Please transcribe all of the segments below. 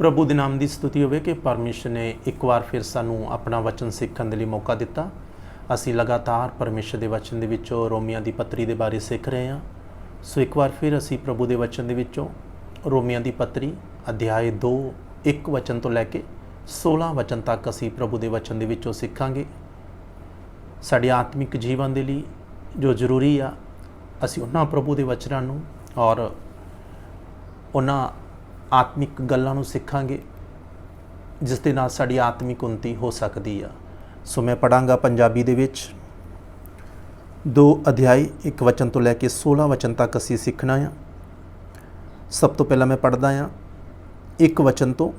ਪ੍ਰਭੂ ਦੇ ਨਾਮ ਦੀ ਸਤੁਤੀ ਹੋਵੇ ਕਿ ਪਰਮੇਸ਼ਰ ਨੇ ਇੱਕ ਵਾਰ ਫਿਰ ਸਾਨੂੰ ਆਪਣਾ ਵਚਨ ਸਿੱਖਣ ਦੇ ਲਈ ਮੌਕਾ ਦਿੱਤਾ। ਅਸੀਂ ਲਗਾਤਾਰ ਪਰਮੇਸ਼ਰ ਦੇ ਵਚਨ ਦੇ ਵਿੱਚੋਂ ਰੋਮੀਆਂ ਦੀ ਪੱਤਰੀ ਦੇ ਬਾਰੇ ਸਿੱਖ ਰਹੇ ਹਾਂ। ਸੋ ਇੱਕ ਵਾਰ ਫਿਰ ਅਸੀਂ ਪ੍ਰਭੂ ਦੇ ਵਚਨ ਦੇ ਵਿੱਚੋਂ ਰੋਮੀਆਂ ਦੀ ਪੱਤਰੀ ਅਧਿਆਇ 2 ਇੱਕ ਵਚਨ ਤੋਂ ਲੈ ਕੇ 16 ਵਚਨ ਤੱਕ ਅਸੀਂ ਪ੍ਰਭੂ ਦੇ ਵਚਨ ਦੇ ਵਿੱਚੋਂ ਸਿੱਖਾਂਗੇ। ਸਾਡੇ ਆਤਮਿਕ ਜੀਵਨ ਦੇ ਲਈ ਜੋ ਜ਼ਰੂਰੀ ਆ, ਅਸੀਂ ਉਹਨਾਂ ਪ੍ਰਭੂ ਦੇ ਵਚਨਾਂ ਨੂੰ ਔਰ ਉਹਨਾਂ ਆਤਮਿਕ ਗੱਲਾਂ ਨੂੰ ਸਿੱਖਾਂਗੇ, ਜਿਸ ਦੇ ਨਾਲ ਸਾਡੀ ਆਤਮਿਕ ਉન્નਤੀ ਹੋ ਸਕਦੀ ਆ। ਸੋ ਮੈਂ ਪੜਾਂਗਾ ਪੰਜਾਬੀ ਦੇ ਵਿੱਚ। ਦੋ ਅਧਿਆਇ, ਇੱਕ ਵਚਨ ਤੋਂ ਲੈ ਕੇ 16 ਵਚਨ ਤੱਕ ਅਸੀਂ ਸਿੱਖਣਾ ਆ। ਸਭ ਤੋਂ ਪਹਿਲਾਂ ਮੈਂ ਪੜਦਾ ਆ, ਇੱਕ ਵਚਨ ਤੋਂ,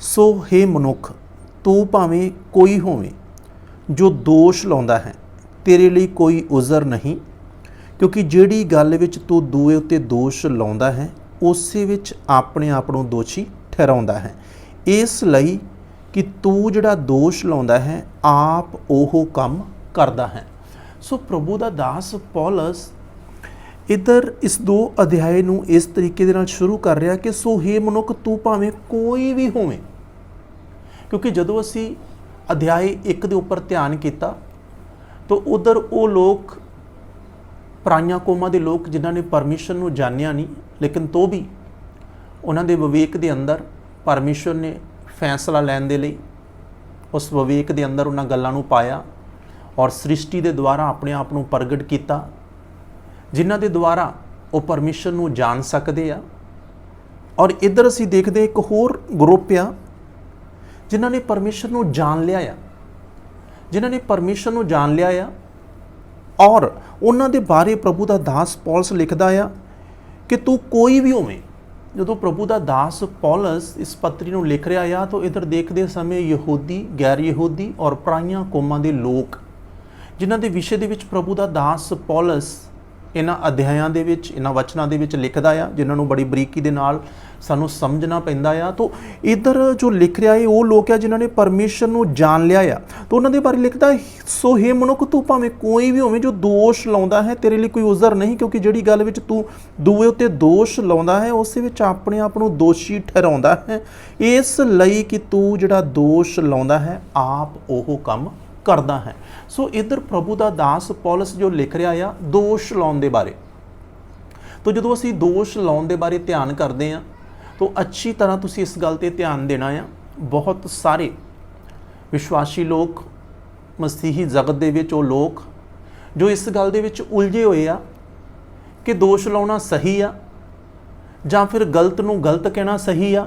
ਸੋ ਹੇ ਮਨੁੱਖ, ਤੂੰ ਭਾਵੇਂ ਕੋਈ ਹੋਵੇਂ, ਜੋ ਦੋਸ਼ ਲਾਉਂਦਾ ਹੈ, ਤੇਰੇ ਲਈ ਕੋਈ ਉਜ਼ਰ ਨਹੀਂ, ਕਿਉਂਕਿ ਜਿਹੜੀ ਗੱਲ ਵਿੱਚ ਤੂੰ ਦੂਏ ਉੱਤੇ ਦੋਸ਼ ਲਾਉਂਦਾ ਹੈ ਉਸੇ ਵਿੱਚ ਆਪਣੇ ਆਪ ਨੂੰ ਦੋਸ਼ੀ ਠਹਿਰਾਉਂਦਾ ਹੈ। ਇਸ ਲਈ ਕਿ ਤੂੰ ਜਿਹੜਾ ਦੋਸ਼ ਲਾਉਂਦਾ ਹੈ, ਆਪ ਉਹ ਕੰਮ ਕਰਦਾ ਹੈ। ਸੋ ਪ੍ਰਭੂ ਦਾ ਦਾਸ ਪੌਲਸ ਇਧਰ ਇਸ ਦੋ ਅਧਿਆਏ ਨੂੰ ਇਸ ਤਰੀਕੇ ਦੇ ਨਾਲ ਸ਼ੁਰੂ ਕਰ ਰਿਹਾ ਕਿ ਸੋ ਹੇ ਮਨੁੱਖ, ਤੂੰ ਭਾਵੇਂ ਕੋਈ ਵੀ ਹੋਵੇਂ। ਕਿਉਂਕਿ ਜਦੋਂ ਅਸੀਂ ਅਧਿਆਏ 1 ਦੇ ਉੱਪਰ ਧਿਆਨ ਕੀਤਾ, ਤਾਂ ਉਧਰ ਉਹ ਲੋਕ, ਪਰਾਈਆਂ ਕੌਮਾਂ ਦੇ ਲੋਕ ਜਿਨ੍ਹਾਂ ਨੇ ਪਰਮਿਸ਼ਨ ਨੂੰ ਜਾਣਿਆ ਨਹੀਂ ਲੇਕਿਨ ਤੋ ਵੀ ਉਹਨਾਂ ਦੇ ਵਿਵੇਕ ਦੇ ਅੰਦਰ ਪਰਮੇਸ਼ਰ ਨੇ ਫੈਸਲਾ ਲੈਣ ਦੇ ਲਈ ਉਸ ਵਿਵੇਕ ਦੇ ਅੰਦਰ ਉਹਨਾਂ ਗੱਲਾਂ ਨੂੰ ਪਾਇਆ ਔਰ ਸ੍ਰਿਸ਼ਟੀ ਦੇ ਦੁਆਰਾ ਆਪਣੇ ਆਪ ਨੂੰ ਪ੍ਰਗਟ ਕੀਤਾ, ਜਿਨ੍ਹਾਂ ਦੇ ਦੁਆਰਾ ਉਹ ਪਰਮੇਸ਼ਰ ਨੂੰ ਜਾਣ ਸਕਦੇ ਆ। ਔਰ ਇੱਧਰ ਅਸੀਂ ਦੇਖਦੇ ਇੱਕ ਹੋਰ ਗਰੁੱਪ ਆ, ਜਿਨ੍ਹਾਂ ਨੇ ਪਰਮੇਸ਼ਰ ਨੂੰ ਜਾਣ ਲਿਆ ਆ। ਜਿਨ੍ਹਾਂ ਨੇ ਪਰਮੇਸ਼ਰ ਨੂੰ ਜਾਣ ਲਿਆ ਆ ਔਰ ਉਹਨਾਂ ਦੇ ਬਾਰੇ ਪ੍ਰਭੂ ਦਾ ਦਾਸ ਪੌਲਸ ਲਿਖਦਾ ਆ ਕਿ ਤੂੰ ਕੋਈ ਵੀ ਹੋਵੇਂ, ਜਦੋਂ ਪ੍ਰਭੂ ਦਾ ਦਾਸ ਪੌਲਸ ਇਸ ਪੱਤਰੀ ਨੂੰ ਲਿਖ ਰਿਹਾ ਆ, ਤਾਂ ਇਧਰ ਦੇਖਦੇ ਸਮੇਂ ਯਹੂਦੀ, ਗੈਰ ਯਹੂਦੀ ਔਰ ਪਰਾਈਆਂ ਕੌਮਾਂ ਦੇ ਲੋਕ, ਜਿਨ੍ਹਾਂ ਦੇ ਵਿਸ਼ੇ ਦੇ ਵਿੱਚ ਪ੍ਰਭੂ ਦਾ ਦਾਸ ਪੌਲਸ ਇਹਨਾਂ ਅਧਿਆਇਆਂ ਦੇ ਵਿੱਚ, ਇਹਨਾਂ ਵਚਨਾਂ ਦੇ ਵਿੱਚ ਲਿਖਦਾ ਆ, ਜਿਨ੍ਹਾਂ ਨੂੰ ਬੜੀ ਬਰੀਕੀ ਦੇ ਨਾਲ ਸਾਨੂੰ ਸਮਝਣਾ ਪੈਂਦਾ ਆ। ਤਾਂ ਇਧਰ ਜੋ ਲਿਖ ਰਿਹਾ ਹੈ ਉਹ ਲੋਕ ਆ ਜਿਨ੍ਹਾਂ ਨੇ ਪਰਮੇਸ਼ਰ ਨੂੰ ਜਾਣ ਲਿਆ ਆ। ਤਾਂ ਉਹਨਾਂ ਦੇ ਬਾਰੇ ਲਿਖਦਾ, ਸੋ ਹੈ ਮਨੁੱਖ, ਤੂੰ ਭਾਵੇਂ ਕੋਈ ਵੀ ਹੋਵੇਂ ਜੋ ਦੋਸ਼ ਲਾਉਂਦਾ ਹੈ, ਤੇਰੇ ਲਈ ਕੋਈ ਉਜ਼ਰ ਨਹੀਂ, ਕਿਉਂਕਿ ਜਿਹੜੀ ਗੱਲ ਵਿੱਚ ਤੂੰ ਦੂਏ ਉੱਤੇ ਦੋਸ਼ ਲਾਉਂਦਾ ਹੈ, ਉਸੇ ਵਿੱਚ ਆਪਣੇ ਆਪ ਨੂੰ ਦੋਸ਼ੀ ਠਹਿਰਾਉਂਦਾ ਹੈ। ਇਸ ਲਈ ਕਿ ਤੂੰ ਜਿਹੜਾ ਦੋਸ਼ ਲਾਉਂਦਾ ਹੈ, ਆਪ ਉਹ ਕੰਮ ਕਰਦਾ ਹੈ। ਸੋ ਇਧਰ ਪ੍ਰਭੂ ਦਾ ਦਾਸ ਪੌਲਸ ਜੋ ਲਿਖ ਰਿਹਾ ਆ, ਦੋਸ਼ ਲਾਉਣ ਦੇ ਬਾਰੇ। ਤੋ ਜਦੋਂ ਅਸੀਂ ਦੋਸ਼ ਲਾਉਣ ਦੇ ਬਾਰੇ ਧਿਆਨ ਕਰਦੇ ਆ, ਤੋ ਅੱਛੀ ਤਰ੍ਹਾਂ ਤੁਸੀਂ ਇਸ ਗੱਲ ਤੇ ਧਿਆਨ ਦੇਣਾ ਆ। ਬਹੁਤ ਸਾਰੇ ਵਿਸ਼ਵਾਸੀ ਲੋਕ, ਮਸੀਹੀ ਜਗਤ ਦੇ ਵਿੱਚ ਉਹ ਲੋਕ, ਜੋ ਇਸ ਗੱਲ ਦੇ ਵਿੱਚ ਉਲਝੇ ਹੋਏ ਆ ਕਿ ਦੋਸ਼ ਲਾਉਣਾ ਸਹੀ ਆ, ਜਾਂ ਫਿਰ ਗਲਤ ਨੂੰ ਗਲਤ ਕਹਿਣਾ ਸਹੀ ਆ,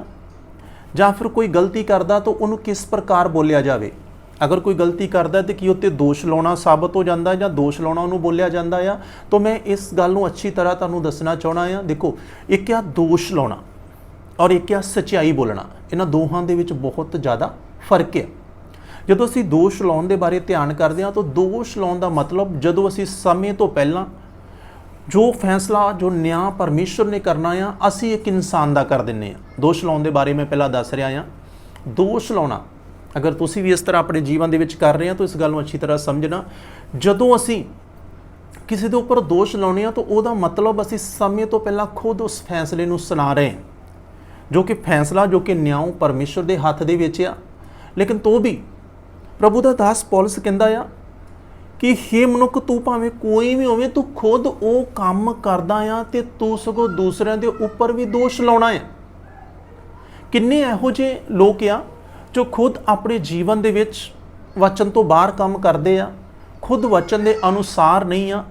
ਜਾਂ ਫਿਰ ਕੋਈ ਗਲਤੀ ਕਰਦਾ ਤਾਂ ਉਹਨੂੰ ਕਿਸ ਪ੍ਰਕਾਰ ਬੋਲਿਆ ਜਾਵੇ। ਅਗਰ ਕੋਈ ਗਲਤੀ ਕਰਦਾ ਤੇ ਕੀ ਉੱਤੇ ਦੋਸ਼ ਲਾਉਣਾ ਸਾਬਤ ਹੋ ਜਾਂਦਾ ਜਾਂ ਦੋਸ਼ ਲਾਉਣਾ ਉਹਨੂੰ ਬੋਲਿਆ ਜਾਂਦਾ ਆ? ਤਾਂ ਮੈਂ ਇਸ ਗੱਲ ਨੂੰ ਅੱਛੀ ਤਰ੍ਹਾਂ ਤੁਹਾਨੂੰ ਦੱਸਣਾ ਚਾਹਣਾ ਆ। ਦੇਖੋ, ਇੱਕ ਆ ਦੋਸ਼ ਲਾਉਣਾ ਔਰ ਇੱਕ ਆ ਸਚਾਈ ਬੋਲਣਾ। ਇਹਨਾਂ ਦੋਹਾਂ ਦੇ ਵਿੱਚ ਬਹੁਤ ਜ਼ਿਆਦਾ ਫ਼ਰਕ ਹੈ ਜਦੋਂ ਅਸੀਂ ਦੋਸ਼ ਲਾਉਣ ਦੇ ਬਾਰੇ ਧਿਆਨ ਕਰਦੇ ਹਾਂ ਤਾਂ ਦੋਸ਼ ਲਾਉਣ ਦਾ ਮਤਲਬ ਜਦੋਂ ਅਸੀਂ ਸਮੇਂ ਤੋਂ ਪਹਿਲਾਂ ਜੋ ਫੈਸਲਾ, ਜੋ ਨਿਆਂ ਪਰਮੇਸ਼ਰ ਨੇ ਕਰਨਾ ਆ, ਅਸੀਂ ਇੱਕ ਇਨਸਾਨ ਦਾ ਕਰ ਦਿੰਨੇ ਆ। ਦੋਸ਼ ਲਾਉਣ ਦੇ ਬਾਰੇ ਮੈਂ ਪਹਿਲਾਂ ਦੱਸ ਰਿਹਾ ਆ। ਦੋਸ਼ ਲਾਉਣਾ ਅਗਰ ਤੁਸੀਂ ਵੀ ਇਸ ਤਰ੍ਹਾਂ ਆਪਣੇ ਜੀਵਨ ਦੇ ਵਿੱਚ ਕਰ ਰਹੇ ਹੋ ਤਾਂ ਇਸ ਗੱਲ ਨੂੰ ਅੱਛੀ ਤਰ੍ਹਾਂ ਸਮਝਣਾ। ਜਦੋਂ ਅਸੀਂ ਕਿਸੇ ਦੇ ਉੱਪਰ ਦੋਸ਼ ਲਾਉਣੇ ਆ ਤਾਂ ਉਹਦਾ ਮਤਲਬ ਅਸੀਂ ਸਮੇਂ ਤੋਂ ਪਹਿਲਾਂ ਖੁਦ ਉਸ ਫੈਸਲੇ ਨੂੰ ਸੁਣਾ ਰਹੇ ਹਾਂ। ਜੋ ਕਿ ਫੈਸਲਾ, ਜੋ ਕਿ ਨਿਆਂ ਪਰਮੇਸ਼ਰ ਦੇ ਹੱਥ ਦੇ ਵਿੱਚ ਆ। ਲੇਕਿਨ ਤੋ ਵੀ ਪ੍ਰਭੂ ਦਾ ਦਾਸ ਪੌਲਸ ਕਹਿੰਦਾ ਆ ਕਿ ਹੇ ਮਨੁੱਖ, ਤੂੰ ਭਾਵੇਂ ਕੋਈ ਵੀ ਹੋਵੇ, ਤੂੰ ਖੁਦ ਉਹ ਕੰਮ ਕਰਦਾ ਆ ਤੇ ਤੂੰ ਸਗੋਂ ਦੂਸਰਿਆਂ ਦੇ ਉੱਪਰ ਵੀ ਦੋਸ਼ ਲਾਉਣਾ ਆ। ਕਿੰਨੇ ਇਹੋ ਜਿਹੇ ਲੋਕ ਆ ਜੋ ਖੁਦ ਆਪਣੇ ਜੀਵਨ ਦੇ ਵਿੱਚ ਵਚਨ ਤੋਂ ਬਾਹਰ ਕੰਮ ਕਰਦੇ ਆ, ਖੁਦ ਵਚਨ ਦੇ ਅਨੁਸਾਰ ਨਹੀਂ ਆ,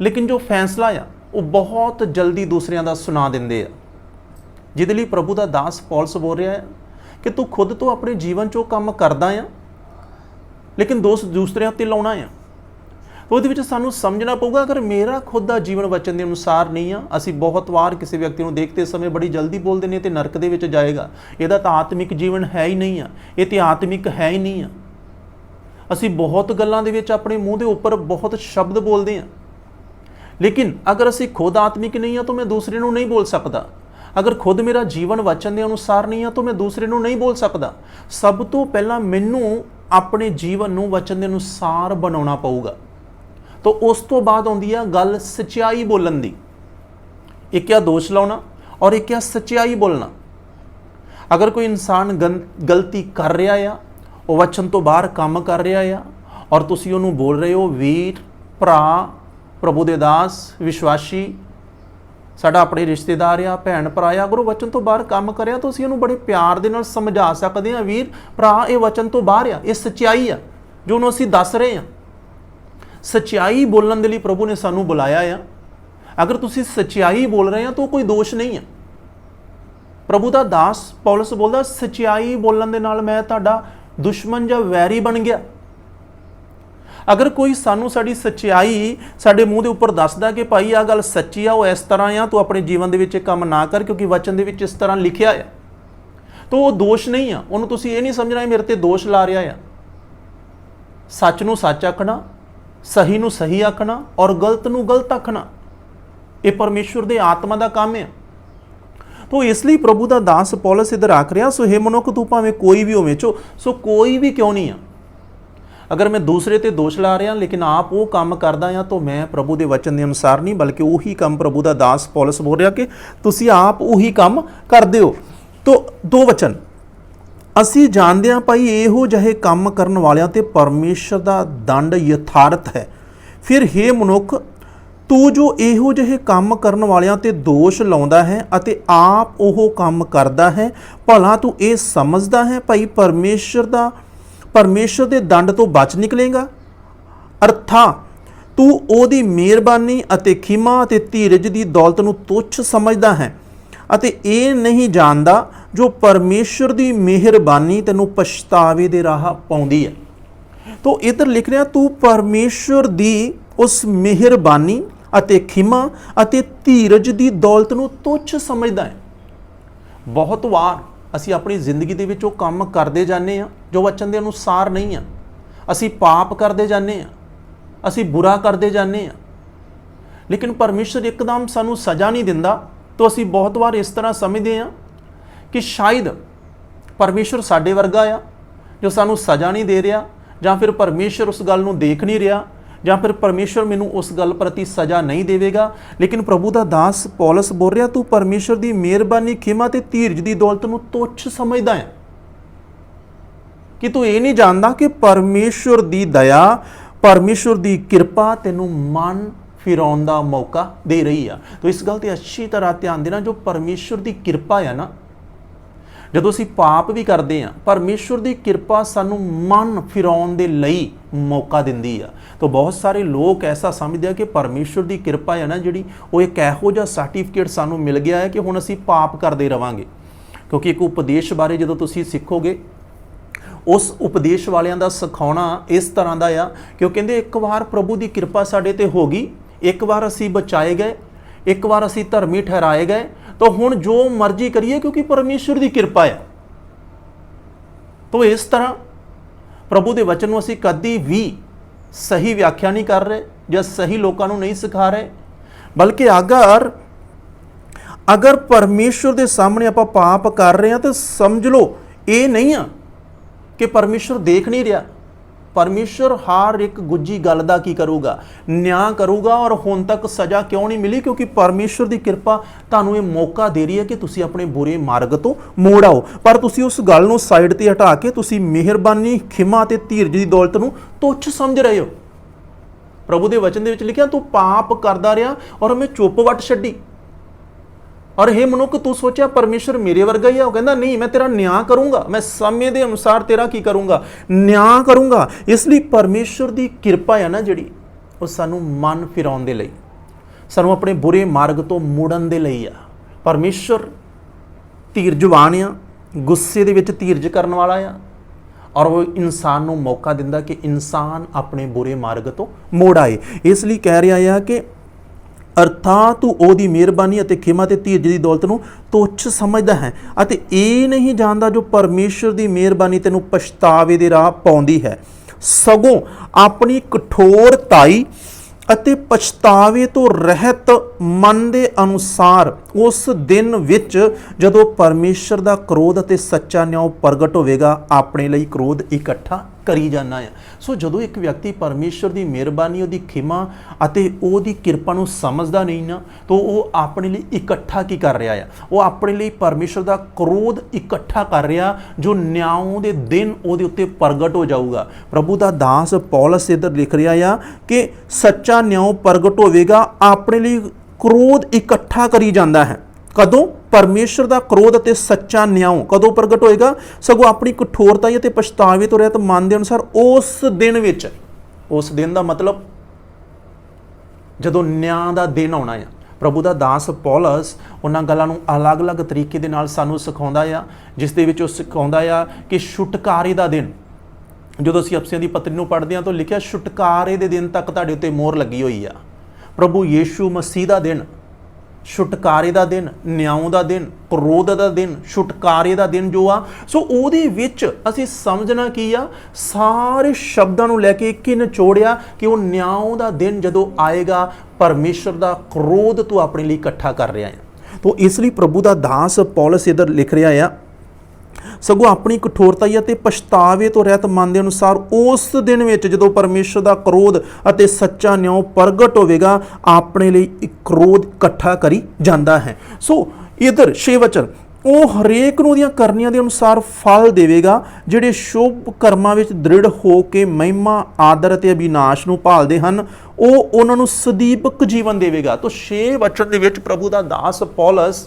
ਲੇਕਿਨ ਜੋ ਫੈਸਲਾ ਆ, ਉਹ ਬਹੁਤ ਜਲਦੀ ਦੂਸਰਿਆਂ ਦਾ ਸੁਣਾ ਦਿੰਦੇ ਆ। ਜਿਹਦੇ ਲਈ ਪ੍ਰਭੂ ਦਾ ਦਾਸ ਪੌਲਸ ਬੋਲ ਰਿਹਾ ਹੈ ਕਿ ਤੂੰ ਖੁਦ ਤੋਂ ਆਪਣੇ ਜੀਵਨ 'ਚੋਂ ਕੰਮ ਕਰਦਾ ਆ, ਲੇਕਿਨ ਦੋਸਤ ਦੂਸਰਿਆਂ ਤੇ ਲਾਉਣਾ ਆ। ਉਹਦੇ ਵਿੱਚ ਸਾਨੂੰ ਸਮਝਣਾ ਪਊਗਾ, ਅਗਰ ਮੇਰਾ ਖੁਦ ਦਾ ਜੀਵਨ ਵਚਨ ਦੇ ਅਨੁਸਾਰ ਨਹੀਂ ਆ, ਅਸੀਂ ਬਹੁਤ ਵਾਰ ਕਿਸੇ ਵਿਅਕਤੀ ਨੂੰ ਦੇਖਦੇ ਸਮੇਂ ਬੜੀ ਜਲਦੀ ਬੋਲਦੇ ਨੇ ਤੇ ਨਰਕ ਦੇ ਵਿੱਚ ਜਾਏਗਾ। ਇਹਦਾ ਤਾਂ ਆਤਮਿਕ ਜੀਵਨ ਹੈ ਹੀ ਨਹੀਂ ਆ, ਇਹ ਤੇ ਆਤਮਿਕ ਹੈ ਹੀ ਨਹੀਂ ਆ। ਅਸੀਂ ਬਹੁਤ ਗੱਲਾਂ ਦੇ ਵਿੱਚ ਆਪਣੇ ਮੂੰਹ ਦੇ ਉੱਪਰ ਬਹੁਤ ਸ਼ਬਦ ਬੋਲਦੇ ਆ ਲੇਕਿਨ ਅਗਰ ਅਸੀਂ ਖੁਦ ਆਤਮਿਕ ਨਹੀਂ ਆ ਤਾਂ ਮੈਂ ਦੂਸਰੇ ਨੂੰ ਨਹੀਂ ਬੋਲ ਸਕਦਾ। ਅਗਰ ਖੁਦ ਮੇਰਾ ਜੀਵਨ ਵਚਨ ਦੇ ਅਨੁਸਾਰ ਨਹੀਂ ਆ ਤਾਂ ਮੈਂ ਦੂਸਰੇ ਨੂੰ ਨਹੀਂ ਬੋਲ ਸਕਦਾ। ਸਭ ਤੋਂ ਪਹਿਲਾਂ ਮੈਨੂੰ ਆਪਣੇ ਜੀਵਨ ਨੂੰ ਵਚਨ ਦੇ ਅਨੁਸਾਰ ਬਣਾਉਣਾ ਪਊਗਾ। ਤਾਂ ਉਸ ਤੋਂ ਬਾਅਦ ਆਉਂਦੀ ਆ ਗੱਲ ਸਚਾਈ ਬੋਲਣ ਦੀ। ਇੱਕ ਆ ਦੋਸ਼ ਲਾਉਣਾ ਔਰ ਇੱਕ ਆ ਸਚਾਈ ਬੋਲਣਾ। ਅਗਰ ਕੋਈ ਇਨਸਾਨ ਗੰ- ਗਲਤੀ ਕਰ ਰਿਹਾ ਆ, ਉਹ ਵਚਨ ਤੋਂ ਬਾਹਰ ਕੰਮ ਕਰ ਰਿਹਾ ਆ ਔਰ ਤੁਸੀਂ ਉਹਨੂੰ ਬੋਲ ਰਹੇ ਹੋ, ਵੀਰ, ਭਰਾ, ਪ੍ਰਭੂ ਦੇ ਦਾਸ, ਵਿਸ਼ਵਾਸੀ, ਸਾਡਾ ਆਪਣੇ ਰਿਸ਼ਤੇਦਾਰ ਆ, ਭੈਣ, ਭਰਾ ਆ, ਅਗਰ ਉਹ ਵਚਨ ਤੋਂ ਬਾਹਰ ਕੰਮ ਕਰਿਆ ਤਾਂ ਅਸੀਂ ਉਹਨੂੰ ਬੜੇ ਪਿਆਰ ਦੇ ਨਾਲ ਸਮਝਾ ਸਕਦੇ ਹਾਂ ਵੀਰ, ਭਰਾ, ਇਹ ਵਚਨ ਤੋਂ ਬਾਹਰ ਆ, ਇਹ ਸੱਚਾਈ ਆ, ਜੋ ਉਹਨੂੰ ਅਸੀਂ ਦੱਸ ਰਹੇ ਹਾਂ ਸੱਚਾਈ ਬੋਲਣ ਦੇ ਲਈ ਪ੍ਰਭੂ ਨੇ ਸਾਨੂੰ ਬੁਲਾਇਆ ਆ। ਅਗਰ ਤੁਸੀਂ ਸੱਚਾਈ ਬੋਲ ਰਹੇ ਆ ਤਾਂ ਉਹ ਕੋਈ ਦੋਸ਼ ਨਹੀਂ ਆ। ਪ੍ਰਭੂ ਦਾ ਦਾਸ ਪੌਲਸ ਬੋਲਦਾ, ਸੱਚਾਈ ਬੋਲਣ ਦੇ ਨਾਲ ਮੈਂ ਤੁਹਾਡਾ ਦੁਸ਼ਮਣ ਜਾਂ ਵੈਰੀ ਬਣ ਗਿਆ। ਅਗਰ ਕੋਈ ਸਾਨੂੰ ਸਾਡੀ ਸੱਚਾਈ ਸਾਡੇ ਮੂੰਹ ਦੇ ਉੱਪਰ ਦੱਸਦਾ ਕਿ ਭਾਈ ਆ ਗੱਲ ਸੱਚੀ ਆ, ਉਹ ਇਸ ਤਰ੍ਹਾਂ ਆ, ਤੂੰ ਆਪਣੇ ਜੀਵਨ ਦੇ ਵਿੱਚ ਇਹ ਕੰਮ ਨਾ ਕਰ ਕਿਉਂਕਿ ਵਚਨ ਦੇ ਵਿੱਚ ਇਸ ਤਰ੍ਹਾਂ ਲਿਖਿਆ ਆ, ਤਾਂ ਉਹ ਦੋਸ਼ ਨਹੀਂ ਆ। ਉਹਨੂੰ ਤੁਸੀਂ ਇਹ ਨਹੀਂ ਸਮਝਣਾ ਮੇਰੇ ਤੇ ਦੋਸ਼ ਲਾ ਰਿਹਾ ਆ। ਸੱਚ ਨੂੰ ਸੱਚ ਆਖਣਾ ਸਹੀ ਨੂੰ ਸਹੀ ਆਖਣਾ ਔਰ ਗਲਤ ਨੂੰ ਗਲਤ ਆਖਣਾ, ਇਹ ਪਰਮੇਸ਼ਵਰ ਦੇ ਆਤਮਾ ਦਾ ਕੰਮ ਹੈ ਤੋ ਇਸ ਲਈ ਪ੍ਰਭੂ ਦਾ ਦਾਸ ਪੌਲਸ ਇਧਰ ਆਖ ਰਿਹਾ, ਸੋ ਹੈ ਮਨੁੱਖ, ਤੂੰ ਭਾਵੇਂ ਕੋਈ ਵੀ ਹੋਵੇਂ ਚੋ, ਸੋ ਕੋਈ ਵੀ ਕਿਉਂ ਨਹੀਂ ਆ? ਅਗਰ ਮੈਂ ਦੂਸਰੇ ਤੇ ਦੋਸ਼ ਲਾ ਰਿਹਾ, ਲੇਕਿਨ ਆਪ ਉਹ ਕੰਮ ਕਰਦਾ ਆ, ਤਾਂ ਮੈਂ ਪ੍ਰਭੂ ਦੇ ਵਚਨ ਦੇ ਅਨੁਸਾਰ ਨਹੀਂ, ਬਲਕਿ ਉਹੀ ਕੰਮ ਪ੍ਰਭੂ ਦਾ ਦਾਸ ਪੌਲਸ ਬੋਲ ਰਿਹਾ ਕਿ ਤੁਸੀਂ ਆਪ ਉਹੀ ਕੰਮ ਕਰਦੇ ਹੋ। ਤੋ ਦੋ ਵਚਨ। ਅਸੀਂ ਜਾਣਦੇ ਹਾਂ ਭਾਈ, ਇਹੋ ਜਿਹੇ ਕੰਮ ਕਰਨ ਵਾਲਿਆਂ ਤੇ ਪਰਮੇਸ਼ਰ ਦਾ ਦੰਡ ਯਥਾਰਥ ਹੈ। ਫਿਰ हे ਮਨੁੱਖ, ਤੂੰ ਜੋ ਇਹੋ ਜਿਹੇ ਕੰਮ ਕਰਨ ਵਾਲਿਆਂ ਤੇ ਦੋਸ਼ ਲਾਉਂਦਾ ਹੈ ਅਤੇ ਆਪ ਉਹ ਕੰਮ ਕਰਦਾ ਹੈ, ਭਲਾ ਤੂੰ ਇਹ ਸਮਝਦਾ ਹੈ ਭਾਈ, ਪਰਮੇਸ਼ਰ ਦਾ, ਪਰਮੇਸ਼ਰ ਦੇ ਦੰਡ ਤੋਂ ਬਚ ਨਿਕਲੇਗਾ? ਅਰਥਾਂ, ਤੂੰ ਉਹਦੀ ਮਿਹਰਬਾਨੀ ਅਤੇ ਖਿਮਾ ਅਤੇ ਧੀਰਜ ਦੀ ਦੌਲਤ ਨੂੰ ਤੁੱਛ ਸਮਝਦਾ ਹੈ ਅਤੇ ਇਹ ਨਹੀਂ ਜਾਣਦਾ ਜੋ ਪਰਮੇਸ਼ਰ ਦੀ ਮਿਹਰਬਾਨੀ ਤੈਨੂੰ ਪਛਤਾਵੇ ਦੇ ਰਾਹ ਪਾਉਂਦੀ ਹੈ। ਤੋ ਇਧਰ ਲਿਖ ਰਿਹਾ, ਤੂੰ ਪਰਮੇਸ਼ਰ ਦੀ ਉਸ ਮਿਹਰਬਾਨੀ ਅਤੇ ਖਿਮਾ ਅਤੇ ਧੀਰਜ ਦੀ ਦੌਲਤ ਨੂੰ ਤੁੱਛ ਸਮਝਦਾ ਹੈ। ਬਹੁਤ ਵਾਰ ਅਸੀਂ ਆਪਣੀ ਜ਼ਿੰਦਗੀ ਦੇ ਵਿੱਚ ਉਹ ਕੰਮ ਕਰਦੇ ਜਾਂਦੇ ਆ ਜੋ ਵਚਨ ਦੇ ਅਨੁਸਾਰ ਨਹੀਂ ਆ ਅਸੀਂ ਪਾਪ ਕਰਦੇ ਜਾਂਦੇ ਆ ਅਸੀਂ ਬੁਰਾ ਕਰਦੇ ਜਾਂਦੇ ਆ ਲੇਕਿਨ ਪਰਮੇਸ਼ਰ ਇੱਕਦਮ ਸਾਨੂੰ ਸਜ਼ਾ ਨਹੀਂ ਦਿੰਦਾ, ਤਾਂ ਅਸੀਂ ਬਹੁਤ ਵਾਰ ਇਸ ਤਰ੍ਹਾਂ ਸਮਝਦੇ ਆ ਕਿ ਸ਼ਾਇਦ ਪਰਮੇਸ਼ਰ ਸਾਡੇ ਵਰਗਾ ਆ, ਜੋ ਸਾਨੂੰ ਸਜ਼ਾ ਨਹੀਂ ਦੇ ਰਿਹਾ, ਜਾਂ ਫਿਰ ਪਰਮੇਸ਼ਰ ਉਸ ਗੱਲ ਨੂੰ ਦੇਖ ਨਹੀਂ ਰਿਹਾ, ਜਾਂ ਫਿਰ ਪਰਮੇਸ਼ਰ ਮੈਨੂੰ ਉਸ ਗੱਲ ਪ੍ਰਤੀ ਸਜ਼ਾ ਨਹੀਂ ਦੇਵੇਗਾ। ਲੇਕਿਨ ਪ੍ਰਭੂ ਦਾ ਦਾਸ ਪੌਲਸ ਬੋਲ ਰਿਹਾ, ਤੂੰ ਪਰਮੇਸ਼ਰ ਦੀ ਮਿਹਰਬਾਨੀ, ਖਿਮਾ ਤੇ ਧੀਰਜ ਦੀ ਦੌਲਤ ਨੂੰ ਤੁੱਛ ਸਮਝਦਾ ਹੈ। ਕਿ ਤੂੰ ਇਹ ਨਹੀਂ ਜਾਣਦਾ ਕਿ ਪਰਮੇਸ਼ਰ ਦੀ ਦਇਆ, ਪਰਮੇਸ਼ਰ ਦੀ ਕਿਰਪਾ ਤੈਨੂੰ ਮਨ ਫਿਰਾਉਣ ਦਾ ਮੌਕਾ ਦੇ ਰਹੀ ਆ। ਤੋ ਇਸ ਗੱਲ ਤੇ ਅੱਛੀ ਤਰ੍ਹਾਂ ਧਿਆਨ ਦੇਣਾ, ਜੋ ਪਰਮੇਸ਼ਰ ਦੀ ਕਿਰਪਾ ਆ ਨਾ ਜਦੋਂ ਅਸੀਂ ਪਾਪ ਵੀ ਕਰਦੇ ਆ ਪਰਮੇਸ਼ਰ ਦੀ ਕਿਰਪਾ ਸਾਨੂੰ ਮਨ ਫਿਰਾਉਣ ਦੇ ਲਈ ਮੌਕਾ ਦਿੰਦੀ ਆ। ਤਾਂ ਬਹੁਤ ਸਾਰੇ ਲੋਕ ਐਸਾ ਸਮਝਦੇ ਆ ਕਿ ਪਰਮੇਸ਼ਰ ਦੀ ਕਿਰਪਾ ਹੈ ਨਾ ਜਿਹੜੀ, ਉਹ ਇੱਕ ਇਹੋ ਜਿਹਾ ਸਰਟੀਫਿਕੇਟ ਸਾਨੂੰ ਮਿਲ ਗਿਆ ਹੈ ਕਿ ਹੁਣ ਅਸੀਂ ਪਾਪ ਕਰਦੇ ਰਵਾਂਗੇ। ਕਿਉਂਕਿ ਇੱਕ ਉਪਦੇਸ਼ ਬਾਰੇ ਜਦੋਂ ਤੁਸੀਂ ਸਿੱਖੋਗੇ, ਉਸ ਉਪਦੇਸ਼ ਵਾਲਿਆਂ ਦਾ ਸਿਖਾਉਣਾ ਇਸ ਤਰ੍ਹਾਂ ਦਾ ਆ ਕਿ ਉਹ ਕਹਿੰਦੇ, ਇੱਕ ਵਾਰ ਪ੍ਰਭੂ ਦੀ ਕਿਰਪਾ ਸਾਡੇ ਤੇ ਹੋ ਗਈ, ਇੱਕ ਵਾਰ ਅਸੀਂ ਬਚਾਏ ਗਏ, ਇੱਕ ਵਾਰ ਅਸੀਂ ਧਰਮੀ ਠਹਿਰਾਏ ਗਏ ਤਾਂ ਹੁਣ ਜੋ ਮਰਜ਼ੀ ਕਰੀਏ ਕਿਉਂਕਿ ਪਰਮੇਸ਼ਰ ਦੀ ਕਿਰਪਾ ਆ। ਤਾਂ ਇਸ ਤਰ੍ਹਾਂ ਪ੍ਰਭੂ ਦੇ ਵਚਨ ਨੂੰ ਅਸੀਂ ਕਦੀ ਵੀ ਸਹੀ ਵਿਆਖਿਆ ਨਹੀਂ ਕਰ ਰਹੇ ਜਾਂ ਸਹੀ ਲੋਕਾਂ ਨੂੰ ਨਹੀਂ ਸਿਖਾ ਰਹੇ। ਬਲਕਿ ਅਗਰ ਅਗਰ ਪਰਮੇਸ਼ਰ ਦੇ ਸਾਹਮਣੇ ਆਪਾਂ ਪਾਪ ਕਰ ਰਹੇ ਹਾਂ ਤਾਂ ਸਮਝ ਲਓ, ਇਹ ਨਹੀਂ ਆ ਕਿ ਪਰਮੇਸ਼ਰ ਦੇਖ ਨਹੀਂ ਰਿਹਾ। ਪਰਮੇਸ਼ਰ ਹਰ ਇੱਕ ਗੁੱਜੀ ਗੱਲ ਦਾ ਕੀ ਕਰੂਗਾ? ਨਿਆਂ ਕਰੂਗਾ ਔਰ ਹੁਣ ਤੱਕ ਸਜ਼ਾ ਕਿਉਂ ਨਹੀਂ ਮਿਲੀ? ਕਿਉਂਕਿ ਪਰਮੇਸ਼ਰ ਦੀ ਕਿਰਪਾ ਤੁਹਾਨੂੰ ਇਹ ਮੌਕਾ ਦੇ ਰਹੀ ਹੈ ਕਿ ਤੁਸੀਂ ਆਪਣੇ ਬੁਰੇ ਮਾਰਗ ਤੋਂ ਮੋੜ ਆਓ। ਪਰ ਤੁਸੀਂ ਉਸ ਗੱਲ ਨੂੰ ਸਾਈਡ ਤੇ ਹਟਾ ਕੇ ਤੁਸੀਂ ਮਿਹਰਬਾਨੀ, ਖਿਮਾ ਤੇ ਧੀਰਜ ਦੀ ਦੌਲਤ ਨੂੰ ਤੁੱਛ ਸਮਝ ਰਹੇ ਹੋ। ਪ੍ਰਭੂ ਦੇ ਵਚਨ ਦੇ ਵਿੱਚ ਲਿਖਿਆ, ਤੂੰ ਪਾਪ ਕਰਦਾ ਰਿਹਾ ਔਰ ਮੈਂ ਚੁੱਪ ਵੱਟ ਛੱਡੀ। ਔਰ ਇਹ ਮਨੁੱਖ, ਤੂੰ ਸੋਚਿਆ ਪਰਮੇਸ਼ਰ ਮੇਰੇ ਵਰਗਾ ਹੀ ਆ? ਉਹ ਕਹਿੰਦਾ, ਨਹੀਂ, ਮੈਂ ਤੇਰਾ ਨਿਆਂ ਕਰੂੰਗਾ। ਮੈਂ ਸਮੇਂ ਦੇ ਅਨੁਸਾਰ ਤੇਰਾ ਕੀ ਕਰੂੰਗਾ? ਨਿਆਂ ਕਰੂੰਗਾ। ਇਸ ਲਈ ਪਰਮੇਸ਼ਰ ਦੀ ਕਿਰਪਾ ਆ ਨਾ ਜਿਹੜੀ, ਉਹ ਸਾਨੂੰ ਮਨ ਫਿਰਾਉਣ ਦੇ ਲਈ, ਸਾਨੂੰ ਆਪਣੇ ਬੁਰੇ ਮਾਰਗ ਤੋਂ ਮੁੜਨ ਦੇ ਲਈ ਆ। ਪਰਮੇਸ਼ਰ ਧੀਰਜਵਾਨ ਆ, ਗੁੱਸੇ ਦੇ ਵਿੱਚ ਧੀਰਜ ਕਰਨ ਵਾਲਾ ਆ, ਔਰ ਉਹ ਇਨਸਾਨ ਨੂੰ ਮੌਕਾ ਦਿੰਦਾ ਕਿ ਇਨਸਾਨ ਆਪਣੇ ਬੁਰੇ ਮਾਰਗ ਤੋਂ ਮੋੜ ਆਏ। ਇਸ ਲਈ ਕਹਿ ਰਿਹਾ ਆ ਕਿ ਅਰਥਾਤ ਤੂੰ ਉਹਦੀ ਮਿਹਰਬਾਨੀ ਅਤੇ ਖਿਮਾ ਤੇ ਧੀਰਜ ਦੀ ਦੌਲਤ ਨੂੰ ਤੁੱਛ ਸਮਝਦਾ ਹੈ ਅਤੇ ਇਹ ਨਹੀਂ ਜਾਣਦਾ ਜੋ ਪਰਮੇਸ਼ਰ ਦੀ ਮਿਹਰਬਾਨੀ ਤੈਨੂੰ ਪਛਤਾਵੇ ਦੇ ਰਾਹ ਪਾਉਂਦੀ ਹੈ। ਸਗੋਂ ਆਪਣੀ ਕਠੋਰਤਾਈ ਅਤੇ ਪਛਤਾਵੇ ਤੋਂ ਰਹਿਤ ਮਨ ਦੇ ਅਨੁਸਾਰ ਉਸ ਦਿਨ ਵਿੱਚ ਜਦੋਂ ਪਰਮੇਸ਼ਰ ਦਾ ਕ੍ਰੋਧ ਅਤੇ ਸੱਚਾ ਨਿਆਂ ਪ੍ਰਗਟ ਹੋਵੇਗਾ, ਆਪਣੇ ਲਈ ਕ੍ਰੋਧ ਇਕੱਠਾ ਕਰੀ ਜਾਣਾ ਆ। ਸੋ ਜਦੋਂ ਇੱਕ ਵਿਅਕਤੀ ਪਰਮੇਸ਼ਰ ਦੀ ਮਿਹਰਬਾਨੀ, ਉਹਦੀ ਖਿਮਾ ਅਤੇ ਉਹਦੀ ਕਿਰਪਾ ਨੂੰ ਸਮਝਦਾ ਨਹੀਂ ਨਾ, ਤਾਂ ਉਹ ਆਪਣੇ ਲਈ ਇਕੱਠਾ ਕੀ ਕਰ ਰਿਹਾ ਆ? ਉਹ ਆਪਣੇ ਲਈ ਪਰਮੇਸ਼ਰ ਦਾ ਕ੍ਰੋਧ ਇਕੱਠਾ ਕਰ ਰਿਹਾ, ਜੋ ਨਿਆਂ ਦੇ ਦਿਨ ਉਹਦੇ ਉੱਤੇ ਪ੍ਰਗਟ ਹੋ ਜਾਊਗਾ। ਪ੍ਰਭੂ ਦਾ ਦਾਸ ਪੌਲਸ ਇਧਰ ਲਿਖ ਰਿਹਾ ਆ ਕਿ ਸੱਚਾ ਨਿਆਂ ਪ੍ਰਗਟ ਹੋਵੇਗਾ, ਆਪਣੇ ਲਈ ਕ੍ਰੋਧ ਇਕੱਠਾ ਕਰੀ ਜਾਂਦਾ ਹੈ। ਕਦੋਂ? ਪਰਮੇਸ਼ਰ ਦਾ ਕ੍ਰੋਧ ਅਤੇ ਸੱਚਾ ਨਿਆਂ। ਕਦੋਂ ਪ੍ਰਗਟ ਹੋਏਗਾ? ਸਗੋਂ ਆਪਣੀ ਕਠੋਰਤਾ ਅਤੇ ਪਛਤਾਵੇ ਤੋਂ ਰਹਿਤ ਮਨ ਦੇ ਅਨੁਸਾਰ ਉਸ ਦਿਨ ਵਿੱਚ। ਉਸ ਦਿਨ ਦਾ ਮਤਲਬ ਜਦੋਂ ਨਿਆਂ ਦਾ ਦਿਨ ਆਉਣਾ ਹੈ ਪ੍ਰਭੂ ਦਾ ਦਾਸ ਪੌਲਸ ਉਹਨਾਂ ਗੱਲਾਂ ਨੂੰ ਅਲੱਗ-ਅਲੱਗ ਤਰੀਕੇ ਦੇ ਨਾਲ ਸਾਨੂੰ ਸਿਖਾਉਂਦਾ ਆ, ਜਿਸ ਦੇ ਵਿੱਚ ਉਹ ਸਿਖਾਉਂਦਾ ਆ ਕਿ ਛੁਟਕਾਰੇ ਦਾ ਦਿਨ। ਜਦੋਂ ਅਸੀਂ ਅਫਸਿਆਂ ਦੀ ਪਤਨੀ ਨੂੰ ਪੜ੍ਹਦੇ ਹਾਂ ਤਾਂ ਲਿਖਿਆ, ਛੁਟਕਾਰੇ ਦੇ ਦਿਨ ਤੱਕ ਤੁਹਾਡੇ ਉੱਤੇ ਮੋਹਰ ਲੱਗੀ ਹੋਈ ਆ। ਪ੍ਰਭੂ ਯੀਸ਼ੂ ਮਸੀਹ ਦਾ ਦਿਨ, ਛੁਟਕਾਰੇ ਦਾ ਦਿਨ, ਨਿਆਂ ਦਾ ਦਿਨ, ਕ੍ਰੋਧ ਦਾ ਦਿਨ, ਛੁਟਕਾਰੇ ਦਾ ਦਿਨ ਜੋ ਆ, ਸੋ ਉਹਦੇ ਵਿੱਚ ਅਸੀਂ ਸਮਝਣਾ ਕੀ ਆ? ਸਾਰੇ ਸ਼ਬਦਾਂ ਨੂੰ ਲੈ ਕੇ ਇੱਕ ਨਿਚੋੜਿਆ ਕਿ ਉਹ ਨਿਆਂ ਦਾ ਦਿਨ ਜਦੋਂ ਆਏਗਾ, ਪਰਮੇਸ਼ਰ ਦਾ ਕ੍ਰੋਧ ਤੂੰ ਆਪਣੇ ਲਈ ਇਕੱਠਾ ਕਰ ਰਿਹਾ ਹੈ ਤੋ ਇਸ ਲਈ ਪ੍ਰਭੂ ਦਾ ਦਾਸ ਪੌਲਸ ਇਧਰ ਲਿਖ ਰਿਹਾ ਆ ਸਗੋਂ ਆਪਣੀ ਕਠੋਰਤਾ ਅਤੇ ਪਛਤਾਵੇ ਤੋਂ ਰਹਿਤ ਮਨ ਦੇ ਅਨੁਸਾਰ ਉਸ ਦਿਨ ਵਿੱਚ ਜਦੋਂ ਪਰਮੇਸ਼ਰ ਦਾ ਕ੍ਰੋਧ ਅਤੇ ਸੱਚਾ ਨਿਆਂ ਪ੍ਰਗਟ ਹੋਵੇਗਾ, ਆਪਣੇ ਲਈ ਇੱਕ ਕ੍ਰੋਧ ਇਕੱਠਾ ਕਰੀ ਜਾਂਦਾ ਹੈ। ਸੋ ਇਧਰ ਛੇ ਵਚਨ, ਉਹ ਹਰੇਕ ਨੂੰ ਉਹਦੀਆਂ ਕਰਨੀਆਂ ਦੇ ਅਨੁਸਾਰ ਫਲ ਦੇਵੇਗਾ, ਜਿਹੜੇ ਸ਼ੁਭ ਕਰਮਾਂ ਵਿੱਚ ਦ੍ਰਿੜ ਹੋ ਕੇ ਮਹਿਮਾ, ਆਦਰ ਅਤੇ ਅਬਿਨਾਸ਼ ਨੂੰ ਭਾਲਦੇ ਹਨ, ਉਹ ਉਹਨਾਂ ਨੂੰ ਸਦੀਪਕ ਜੀਵਨ ਦੇਵੇਗਾ। ਤਾਂ ਛੇ ਵਚਨ ਦੇ ਵਿੱਚ ਪ੍ਰਭੂ ਦਾ ਦਾਸ ਪੌਲਸ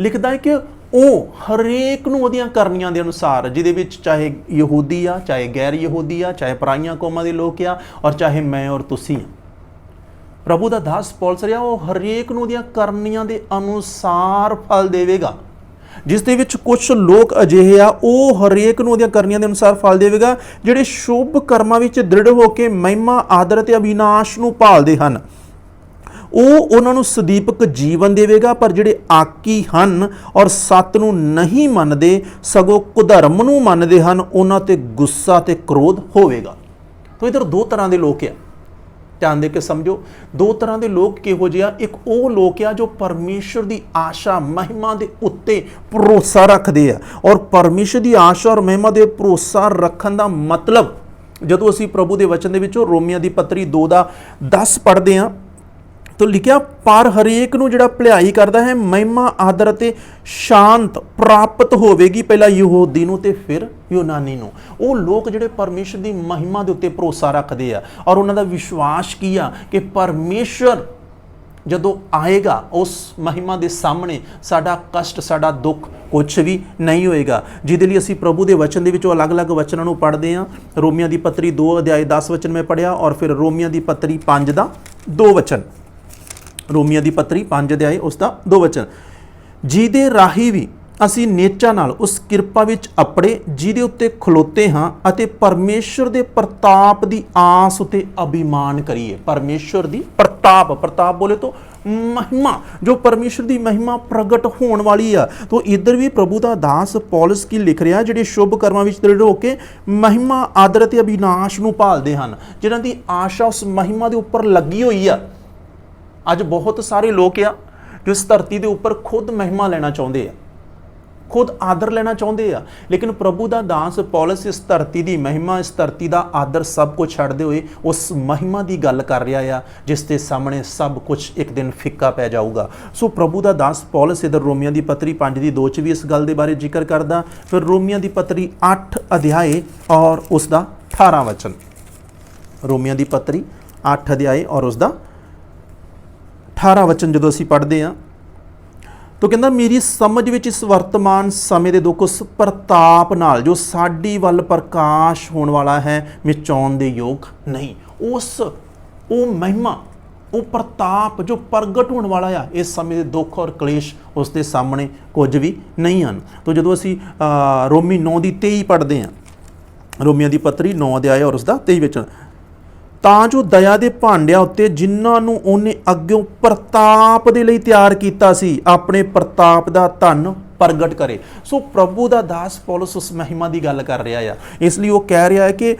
ਲਿਖਦਾ ਹੈ ਕਿ ਉਹ ਹਰੇਕ ਨੂੰ ਉਹਦੀਆਂ ਕਰਨੀਆਂ ਦੇ ਅਨੁਸਾਰ, ਜਿਹਦੇ ਵਿੱਚ ਚਾਹੇ ਯਹੂਦੀ ਆ, ਚਾਹੇ ਗੈਰ ਯਹੂਦੀ ਆ, ਚਾਹੇ ਪਰਾਈਆਂ ਕੌਮਾਂ ਦੇ ਲੋਕ ਆ, ਔਰ ਚਾਹੇ ਮੈਂ ਔਰ ਤੁਸੀਂ ਆ। ਪ੍ਰਭੂ ਦਾ ਦਾਸ ਪੌਲਸ ਰਿਹਾ, ਉਹ ਹਰੇਕ ਨੂੰ ਉਹਦੀਆਂ ਕਰਨੀਆਂ ਦੇ ਅਨੁਸਾਰ ਫਲ ਦੇਵੇਗਾ। ਜਿਸ ਦੇ ਵਿੱਚ ਕੁਝ ਲੋਕ ਅਜਿਹੇ ਆ, ਉਹ ਹਰੇਕ ਨੂੰ ਉਹਦੀਆਂ ਕਰਨੀਆਂ ਦੇ ਅਨੁਸਾਰ ਫਲ ਦੇਵੇਗਾ, ਜਿਹੜੇ ਸ਼ੁਭ ਕਰਮਾਂ ਵਿੱਚ ਦ੍ਰਿੜ ਹੋ ਕੇ ਮਹਿਮਾ, ਆਦਰ ਤੇ ਅਬਿਨਾਸ਼ ਨੂੰ ਭਾਲਦੇ ਹਨ। ਉਹ ਉਹਨਾਂ ਨੂੰ ਸਦੀਪਕ ਜੀਵਨ ਦੇਵੇਗਾ, ਪਰ ਜਿਹੜੇ ਆਕੀ ਹਨ ਔਰ ਸੱਤ ਨੂੰ ਨਹੀਂ ਮੰਨਦੇ, ਸਗੋਂ ਕੁਧਰਮ ਨੂੰ ਮੰਨਦੇ ਹਨ, ਉਹਨਾਂ ਤੇ ਗੁੱਸਾ ਤੇ ਕ੍ਰੋਧ ਹੋਵੇਗਾ। ਤੋ ਇਧਰ ਦੋ ਤਰ੍ਹਾਂ ਦੇ ਲੋਕ ਆ। ਧਿਆਨ ਦੇ ਕੇ ਸਮਝੋ, ਦੋ ਤਰ੍ਹਾਂ ਦੇ ਲੋਕ ਕਿਹੋ ਜਿਹੇ ਆ? ਇੱਕ ਉਹ ਲੋਕ ਆ ਜੋ ਪਰਮੇਸ਼ਰ ਦੀ ਆਸ਼ਾ, ਮਹਿਮਾ ਦੇ ਉੱਤੇ ਭਰੋਸਾ ਰੱਖਦੇ ਆ। ਔਰ ਪਰਮੇਸ਼ਰ ਦੀ ਆਸ਼ਾ ਔਰ ਮਹਿਮਾ ਦੇ ਭਰੋਸਾ ਰੱਖਣ ਦਾ ਮਤਲਬ, ਜਦੋਂ ਅਸੀਂ ਪ੍ਰਭੂ ਦੇ ਵਚਨ ਦੇ ਵਿੱਚੋਂ ਰੋਮੀਆਂ ਦੀ ਪੱਤਰੀ 2 ਦਾ 10 ਪੜ੍ਹਦੇ ਆ ਤੋਂ ਲਿਖਿਆ, ਪਰ ਹਰੇਕ ਨੂੰ ਜਿਹੜਾ ਭਲਾਈ ਕਰਦਾ ਹੈ, ਮਹਿਮਾ, ਆਦਰ ਅਤੇ ਸ਼ਾਂਤ ਪ੍ਰਾਪਤ ਹੋਵੇਗੀ ਪਹਿਲਾਂ ਯਹੂਦੀ ਨੂੰ ਤੇ ਫਿਰ ਯੂਨਾਨੀ ਨੂੰ। ਉਹ ਲੋਕ ਜਿਹੜੇ ਪਰਮੇਸ਼ਰ ਦੀ ਮਹਿਮਾ ਦੇ ਉੱਤੇ ਭਰੋਸਾ ਰੱਖਦੇ ਆ ਔਰ ਉਹਨਾਂ ਦਾ ਵਿਸ਼ਵਾਸ ਕੀ ਆ ਕਿ ਪਰਮੇਸ਼ਰ ਜਦੋਂ ਆਏਗਾ ਉਸ ਮਹਿਮਾ ਦੇ ਸਾਹਮਣੇ, ਸਾਡਾ ਕਸ਼ਟ, ਸਾਡਾ ਦੁੱਖ ਕੁਝ ਵੀ ਨਹੀਂ ਹੋਏਗਾ। ਜਿਹਦੇ ਲਈ ਅਸੀਂ ਪ੍ਰਭੂ ਦੇ ਵਚਨ ਦੇ ਵਿੱਚੋਂ ਅਲੱਗ-ਅਲੱਗ ਵਚਨਾਂ ਨੂੰ ਪੜ੍ਹਦੇ ਹਾਂ। ਰੋਮੀਆਂ ਦੀ ਪੱਤਰੀ 2 ਅਧਿਆਇ 10 ਵਚਨ ਮੈਂ ਪੜ੍ਹਿਆ ਔਰ ਫਿਰ ਰੋਮੀਆਂ ਦੀ ਪੱਤਰੀ 5 ਦਾ 2 ਵਚਨ। ਰੋਮੀਆਂ ਦੀ ਪੱਤਰੀ 5 ਅਧਿਆਏ, ਉਸ ਦਾ ਦੋ ਵਚਨ। ਜਿਹਦੇ ਰਾਹੀ ਵੀ ਅਸੀਂ ਨੇਚਾ ਨਾਲ ਉਸ ਕਿਰਪਾ ਵਿੱਚ ਅਪੜੇ ਜਿਹਦੇ ਉੱਤੇ ਖਲੋਤੇ ਹਾਂ ਅਤੇ ਪਰਮੇਸ਼ਰ ਦੇ ਪ੍ਰਤਾਪ ਦੀ ਆਸ ਉਤੇ ਅਭਿਮਾਨ ਕਰੀਏ। ਪਰਮੇਸ਼ਰ ਦੀ ਪ੍ਰਤਾਪ ਪ੍ਰਤਾਪ ਬੋਲੇ ਤੋਂ ਮਹਿਮਾ, ਜੋ ਪਰਮੇਸ਼ਰ ਦੀ ਮਹਿਮਾ ਪ੍ਰਗਟ ਹੋਣ ਵਾਲੀ ਆ। ਤੋਂ ਇੱਧਰ ਵੀ ਪ੍ਰਭੂ ਦਾ ਦਾਸ ਪੌਲਸ ਕੀ ਲਿਖ ਰਿਹਾ, ਜਿਹੜੇ ਸ਼ੁਭ ਕਰਮਾਂ ਵਿੱਚ ਦ੍ਰਿੜ ਹੋ ਕੇ ਮਹਿਮਾ, ਆਦਰ ਅਤੇ ਅਭਿਨਾਸ਼ ਨੂੰ ਭਾਲਦੇ ਹਨ। ਜਿਨ੍ਹਾਂ ਦੀ ਆਸ਼ਾ ਉਸ ਮਹਿਮਾ ਦੇ ਉੱਪਰ ਲੱਗੀ ਹੋਈ ਆ। ਅੱਜ ਬਹੁਤ ਸਾਰੇ ਲੋਕ ਆ ਜੋ ਇਸ ਧਰਤੀ ਦੇ ਉੱਪਰ ਖੁਦ ਮਹਿਮਾ ਲੈਣਾ ਚਾਹੁੰਦੇ ਆ। ਖੁਦ ਆਦਰ ਲੈਣਾ ਚਾਹੁੰਦੇ ਆ। ਲੇਕਿਨ ਪ੍ਰਭੂ ਦਾ ਦਾਸ ਪੌਲਸ ਇਸ ਧਰਤੀ ਦੀ ਮਹਿਮਾ, ਇਸ ਧਰਤੀ ਦਾ ਆਦਰ ਸਭ ਕੁਝ ਛੱਡਦੇ ਹੋਏ ਉਸ ਮਹਿਮਾ ਦੀ ਗੱਲ ਕਰ ਰਿਹਾ ਆ, ਜਿਸ ਦੇ ਸਾਹਮਣੇ ਸਭ ਕੁਝ ਇੱਕ ਦਿਨ ਫਿੱਕਾ ਪੈ ਜਾਊਗਾ। ਸੋ ਪ੍ਰਭੂ ਦਾ ਦਾਸ ਪੌਲਸ ਇਧਰ ਰੋਮੀਆਂ ਦੀ ਪੱਤਰੀ 5 ਦੀ 2 ਚ ਵੀ ਇਸ ਗੱਲ ਦੇ ਬਾਰੇ ਜ਼ਿਕਰ ਕਰਦਾ। ਫਿਰ ਰੋਮੀਆਂ ਦੀ ਪੱਤਰੀ 8 ਅਧਿਆਏ ਔਰ ਉਸ ਦਾ 18 ਵਚਨ। ਰੋਮੀਆਂ ਦੀ ਪੱਤਰੀ 8 ਅਧਿਆਏ ਔਰ ਉਸ ਦਾ 18 ਵਚਨ ਜਦੋਂ ਅਸੀਂ ਪੜ੍ਹਦੇ ਹਾਂ, ਤੋ ਕਹਿੰਦਾ, ਮੇਰੀ ਸਮਝ ਵਿੱਚ ਇਸ ਵਰਤਮਾਨ ਸਮੇਂ ਦੇ ਦੁੱਖ ਉਸ ਪ੍ਰਤਾਪ ਨਾਲ, ਜੋ ਸਾਡੀ ਵੱਲ ਪ੍ਰਕਾਸ਼ ਹੋਣ ਵਾਲਾ ਹੈ, ਮਿਚਾਉਣ ਦੇ ਯੋਗ ਨਹੀਂ। ਉਸ, ਉਹ ਮਹਿਮਾ, ਉਹ ਪ੍ਰਤਾਪ ਜੋ ਪ੍ਰਗਟ ਹੋਣ ਵਾਲਾ ਆ, ਇਸ ਸਮੇਂ ਦੇ ਦੁੱਖ ਔਰ ਕਲੇਸ਼ ਉਸ ਦੇ ਸਾਹਮਣੇ ਕੁਝ ਵੀ ਨਹੀਂ ਹਨ। ਤੋ ਜਦੋਂ ਅਸੀਂ ਰੋਮੀ 9 ਦੀ 23 ਪੜ੍ਹਦੇ ਹਾਂ, ਰੋਮੀਆਂ ਦੀ ਪੱਤਰੀ 9 ਅਧਿਆਇ ਔਰ ਉਸ ਦਾ 23 ਵਿੱਚ ਤਾਂ ਜੋ ਦਇਆ ਦੇ ਭਾਂਡਿਆਂ ਉੱਤੇ ਜਿਨ੍ਹਾਂ ਨੂੰ ਉਹਨੇ ਅੱਗਿਓਂ ਪ੍ਰਤਾਪ ਦੇ ਲਈ ਤਿਆਰ ਕੀਤਾ ਸੀ, ਆਪਣੇ ਪ੍ਰਤਾਪ ਦਾ ਧਨ ਪ੍ਰਗਟ ਕਰੇ। ਸੋ ਪ੍ਰਭੂ ਦਾ ਦਾਸ ਪੌਲਸ ਉਸ ਮਹਿਮਾ ਦੀ ਗੱਲ ਕਰ ਰਿਹਾ ਆ। ਇਸ ਲਈ ਉਹ ਕਹਿ ਰਿਹਾ ਹੈ ਕਿ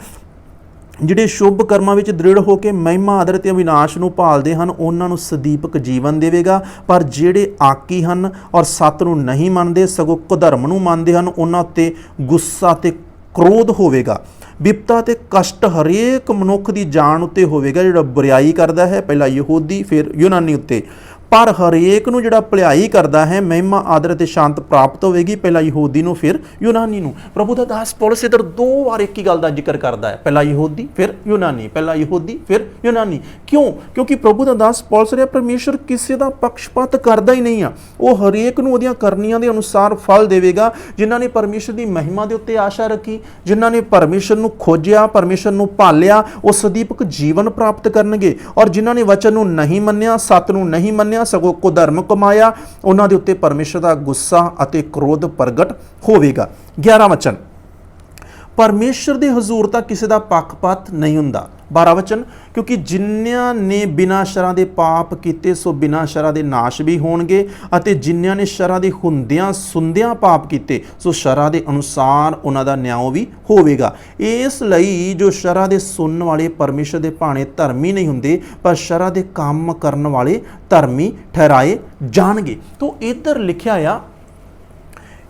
ਜਿਹੜੇ ਸ਼ੁਭ ਕਰਮਾਂ ਵਿੱਚ ਦ੍ਰਿੜ ਹੋ ਕੇ ਮਹਿਮਾ ਆਦਰ ਤੇ ਅਵਿਨਾਸ਼ ਨੂੰ ਭਾਲਦੇ ਹਨ, ਉਹਨਾਂ ਨੂੰ ਸਦੀਪਕ ਜੀਵਨ ਦੇਵੇਗਾ। ਪਰ ਜਿਹੜੇ ਆਕੀ ਹਨ ਔਰ ਸੱਤ ਨੂੰ ਨਹੀਂ ਮੰਨਦੇ, ਸਗੋਂ ਕੁਧਰਮ ਨੂੰ ਮੰਨਦੇ ਹਨ, ਉਹਨਾਂ ਉੱਤੇ ਗੁੱਸਾ ਤੇ ਕ੍ਰੋਧ ਹੋਵੇਗਾ। ਵਿਪਤਾ ਤੇ ਕਸ਼ਟ ਹਰੇਕ ਮਨੁੱਖ ਦੀ ਜਾਨ ਉੱਤੇ ਹੋਵੇਗਾ, ਜਿਹੜਾ ਬੁਰਾਈ ਕਰਦਾ ਹੈ, ਪਹਿਲਾਂ ਯਹੂਦੀ, ਫਿਰ ਯੂਨਾਨੀ ਉੱਤੇ। ਪਰ ਹਰੇਕ ਨੂੰ ਜਿਹੜਾ ਭਲਾਈ ਕਰਦਾ ਹੈ, ਮਹਿਮਾ, ਆਦਰ ਤੇ ਸ਼ਾਂਤ ਪ੍ਰਾਪਤ ਹੋਵੇਗੀ। ਪਹਿਲਾਂ ਯਹੂਦੀ ਨੂੰ, ਫਿਰ ਯੂਨਾਨੀ ਨੂੰ। ਪ੍ਰਭੂ ਦਾ ਦਾਸ ਪੌਲਸ ਇਧਰ ਦੋ ਵਾਰ ਇੱਕ ਹੀ ਗੱਲ ਦਾ ਜ਼ਿਕਰ ਕਰਦਾ ਹੈ। ਪਹਿਲਾਂ ਯਹੂਦੀ, ਫਿਰ ਯੂਨਾਨੀ। ਪਹਿਲਾਂ ਯਹੂਦੀ, ਫਿਰ ਯੂਨਾਨੀ। ਕਿਉਂ? ਕਿਉਂਕਿ ਪ੍ਰਭੂ ਦਾ ਦਾਸ ਪੌਲਸ ਰਿਹਾ, ਪਰਮੇਸ਼ਰ ਕਿਸੇ ਦਾ ਪੱਖਪਾਤ ਕਰਦਾ ਹੀ ਨਹੀਂ ਆ। ਉਹ ਹਰੇਕ ਨੂੰ ਉਹਦੀਆਂ ਕਰਨੀਆਂ ਦੇ ਅਨੁਸਾਰ ਫਲ ਦੇਵੇਗਾ, ਜਿਨ੍ਹਾਂ ਨੇ ਪਰਮੇਸ਼ਰ ਦੀ ਮਹਿਮਾ ਦੇ ਉੱਤੇ ਆਸ਼ਾ ਰੱਖੀ, ਜਿਨ੍ਹਾਂ ਨੇ ਪਰਮੇਸ਼ਰ ਨੂੰ ਖੋਜਿਆ, ਪਰਮੇਸ਼ਰ ਨੂੰ ਭਾਲਿਆ ਉਹ ਸਦੀਪਕ ਜੀਵਨ ਪ੍ਰਾਪਤ ਕਰਨਗੇ। ਔਰ ਜਿਨ੍ਹਾਂ ਨੇ ਵਚਨ ਨੂੰ ਨਹੀਂ ਮੰਨਿਆ, ਸੱਤ ਨੂੰ ਨਹੀਂ ਮੰਨਿਆ ਸਗੋਂ ਕੁਧਰਮ ਕਮਾਇਆ, ਉਹਨਾਂ ਦੇ ਉੱਤੇ ਪਰਮੇਸ਼ਰ ਦਾ ਗੁੱਸਾ ਅਤੇ ਕ੍ਰੋਧ ਪ੍ਰਗਟ ਹੋਵੇਗਾ। 11 ਵਚਨ। ਪਰਮੇਸ਼ਰ ਦੇ ਹਜ਼ੂਰ ਤਾਂ ਕਿਸੇ ਦਾ ਪੱਖਪਾਤ ਨਹੀਂ ਹੁੰਦਾ। 12 ਵਚਨ, ਕਿਉਂਕਿ ਜਿਨ੍ਹਾਂ ਨੇ ਬਿਨਾਂ ਸ਼ਰਾਂ ਦੇ ਪਾਪ ਕੀਤੇ, ਸੋ ਬਿਨਾਂ ਸ਼ਰਾਂ ਦੇ ਨਾਸ਼ ਵੀ ਹੋਣਗੇ, ਅਤੇ ਜਿਨ੍ਹਾਂ ਨੇ ਸ਼ਰਾਂ ਦੇ ਹੁੰਦਿਆਂ ਸੁੰਦਿਆਂ ਪਾਪ ਕੀਤੇ, ਸੋ ਸ਼ਰਾਂ ਦੇ ਅਨੁਸਾਰ ਉਹਨਾਂ ਦਾ ਨਿਆਂ ਵੀ ਹੋਵੇਗਾ। ਇਸ ਲਈ ਜੋ ਸ਼ਰਾਂ ਦੇ ਸੁਣਨ ਵਾਲੇ ਪਰਮੇਸ਼ਰ ਦੇ ਭਾਣੇ ਧਰਮੀ ਨਹੀਂ ਹੁੰਦੇ, ਪਰ ਸ਼ਰਾਂ ਦੇ ਕੰਮ ਕਰਨ ਵਾਲੇ ਧਰਮੀ ਠਹਿਰਾਏ ਜਾਣਗੇ। ਤੋਂ ਇੱਧਰ ਲਿਖਿਆ ਆ,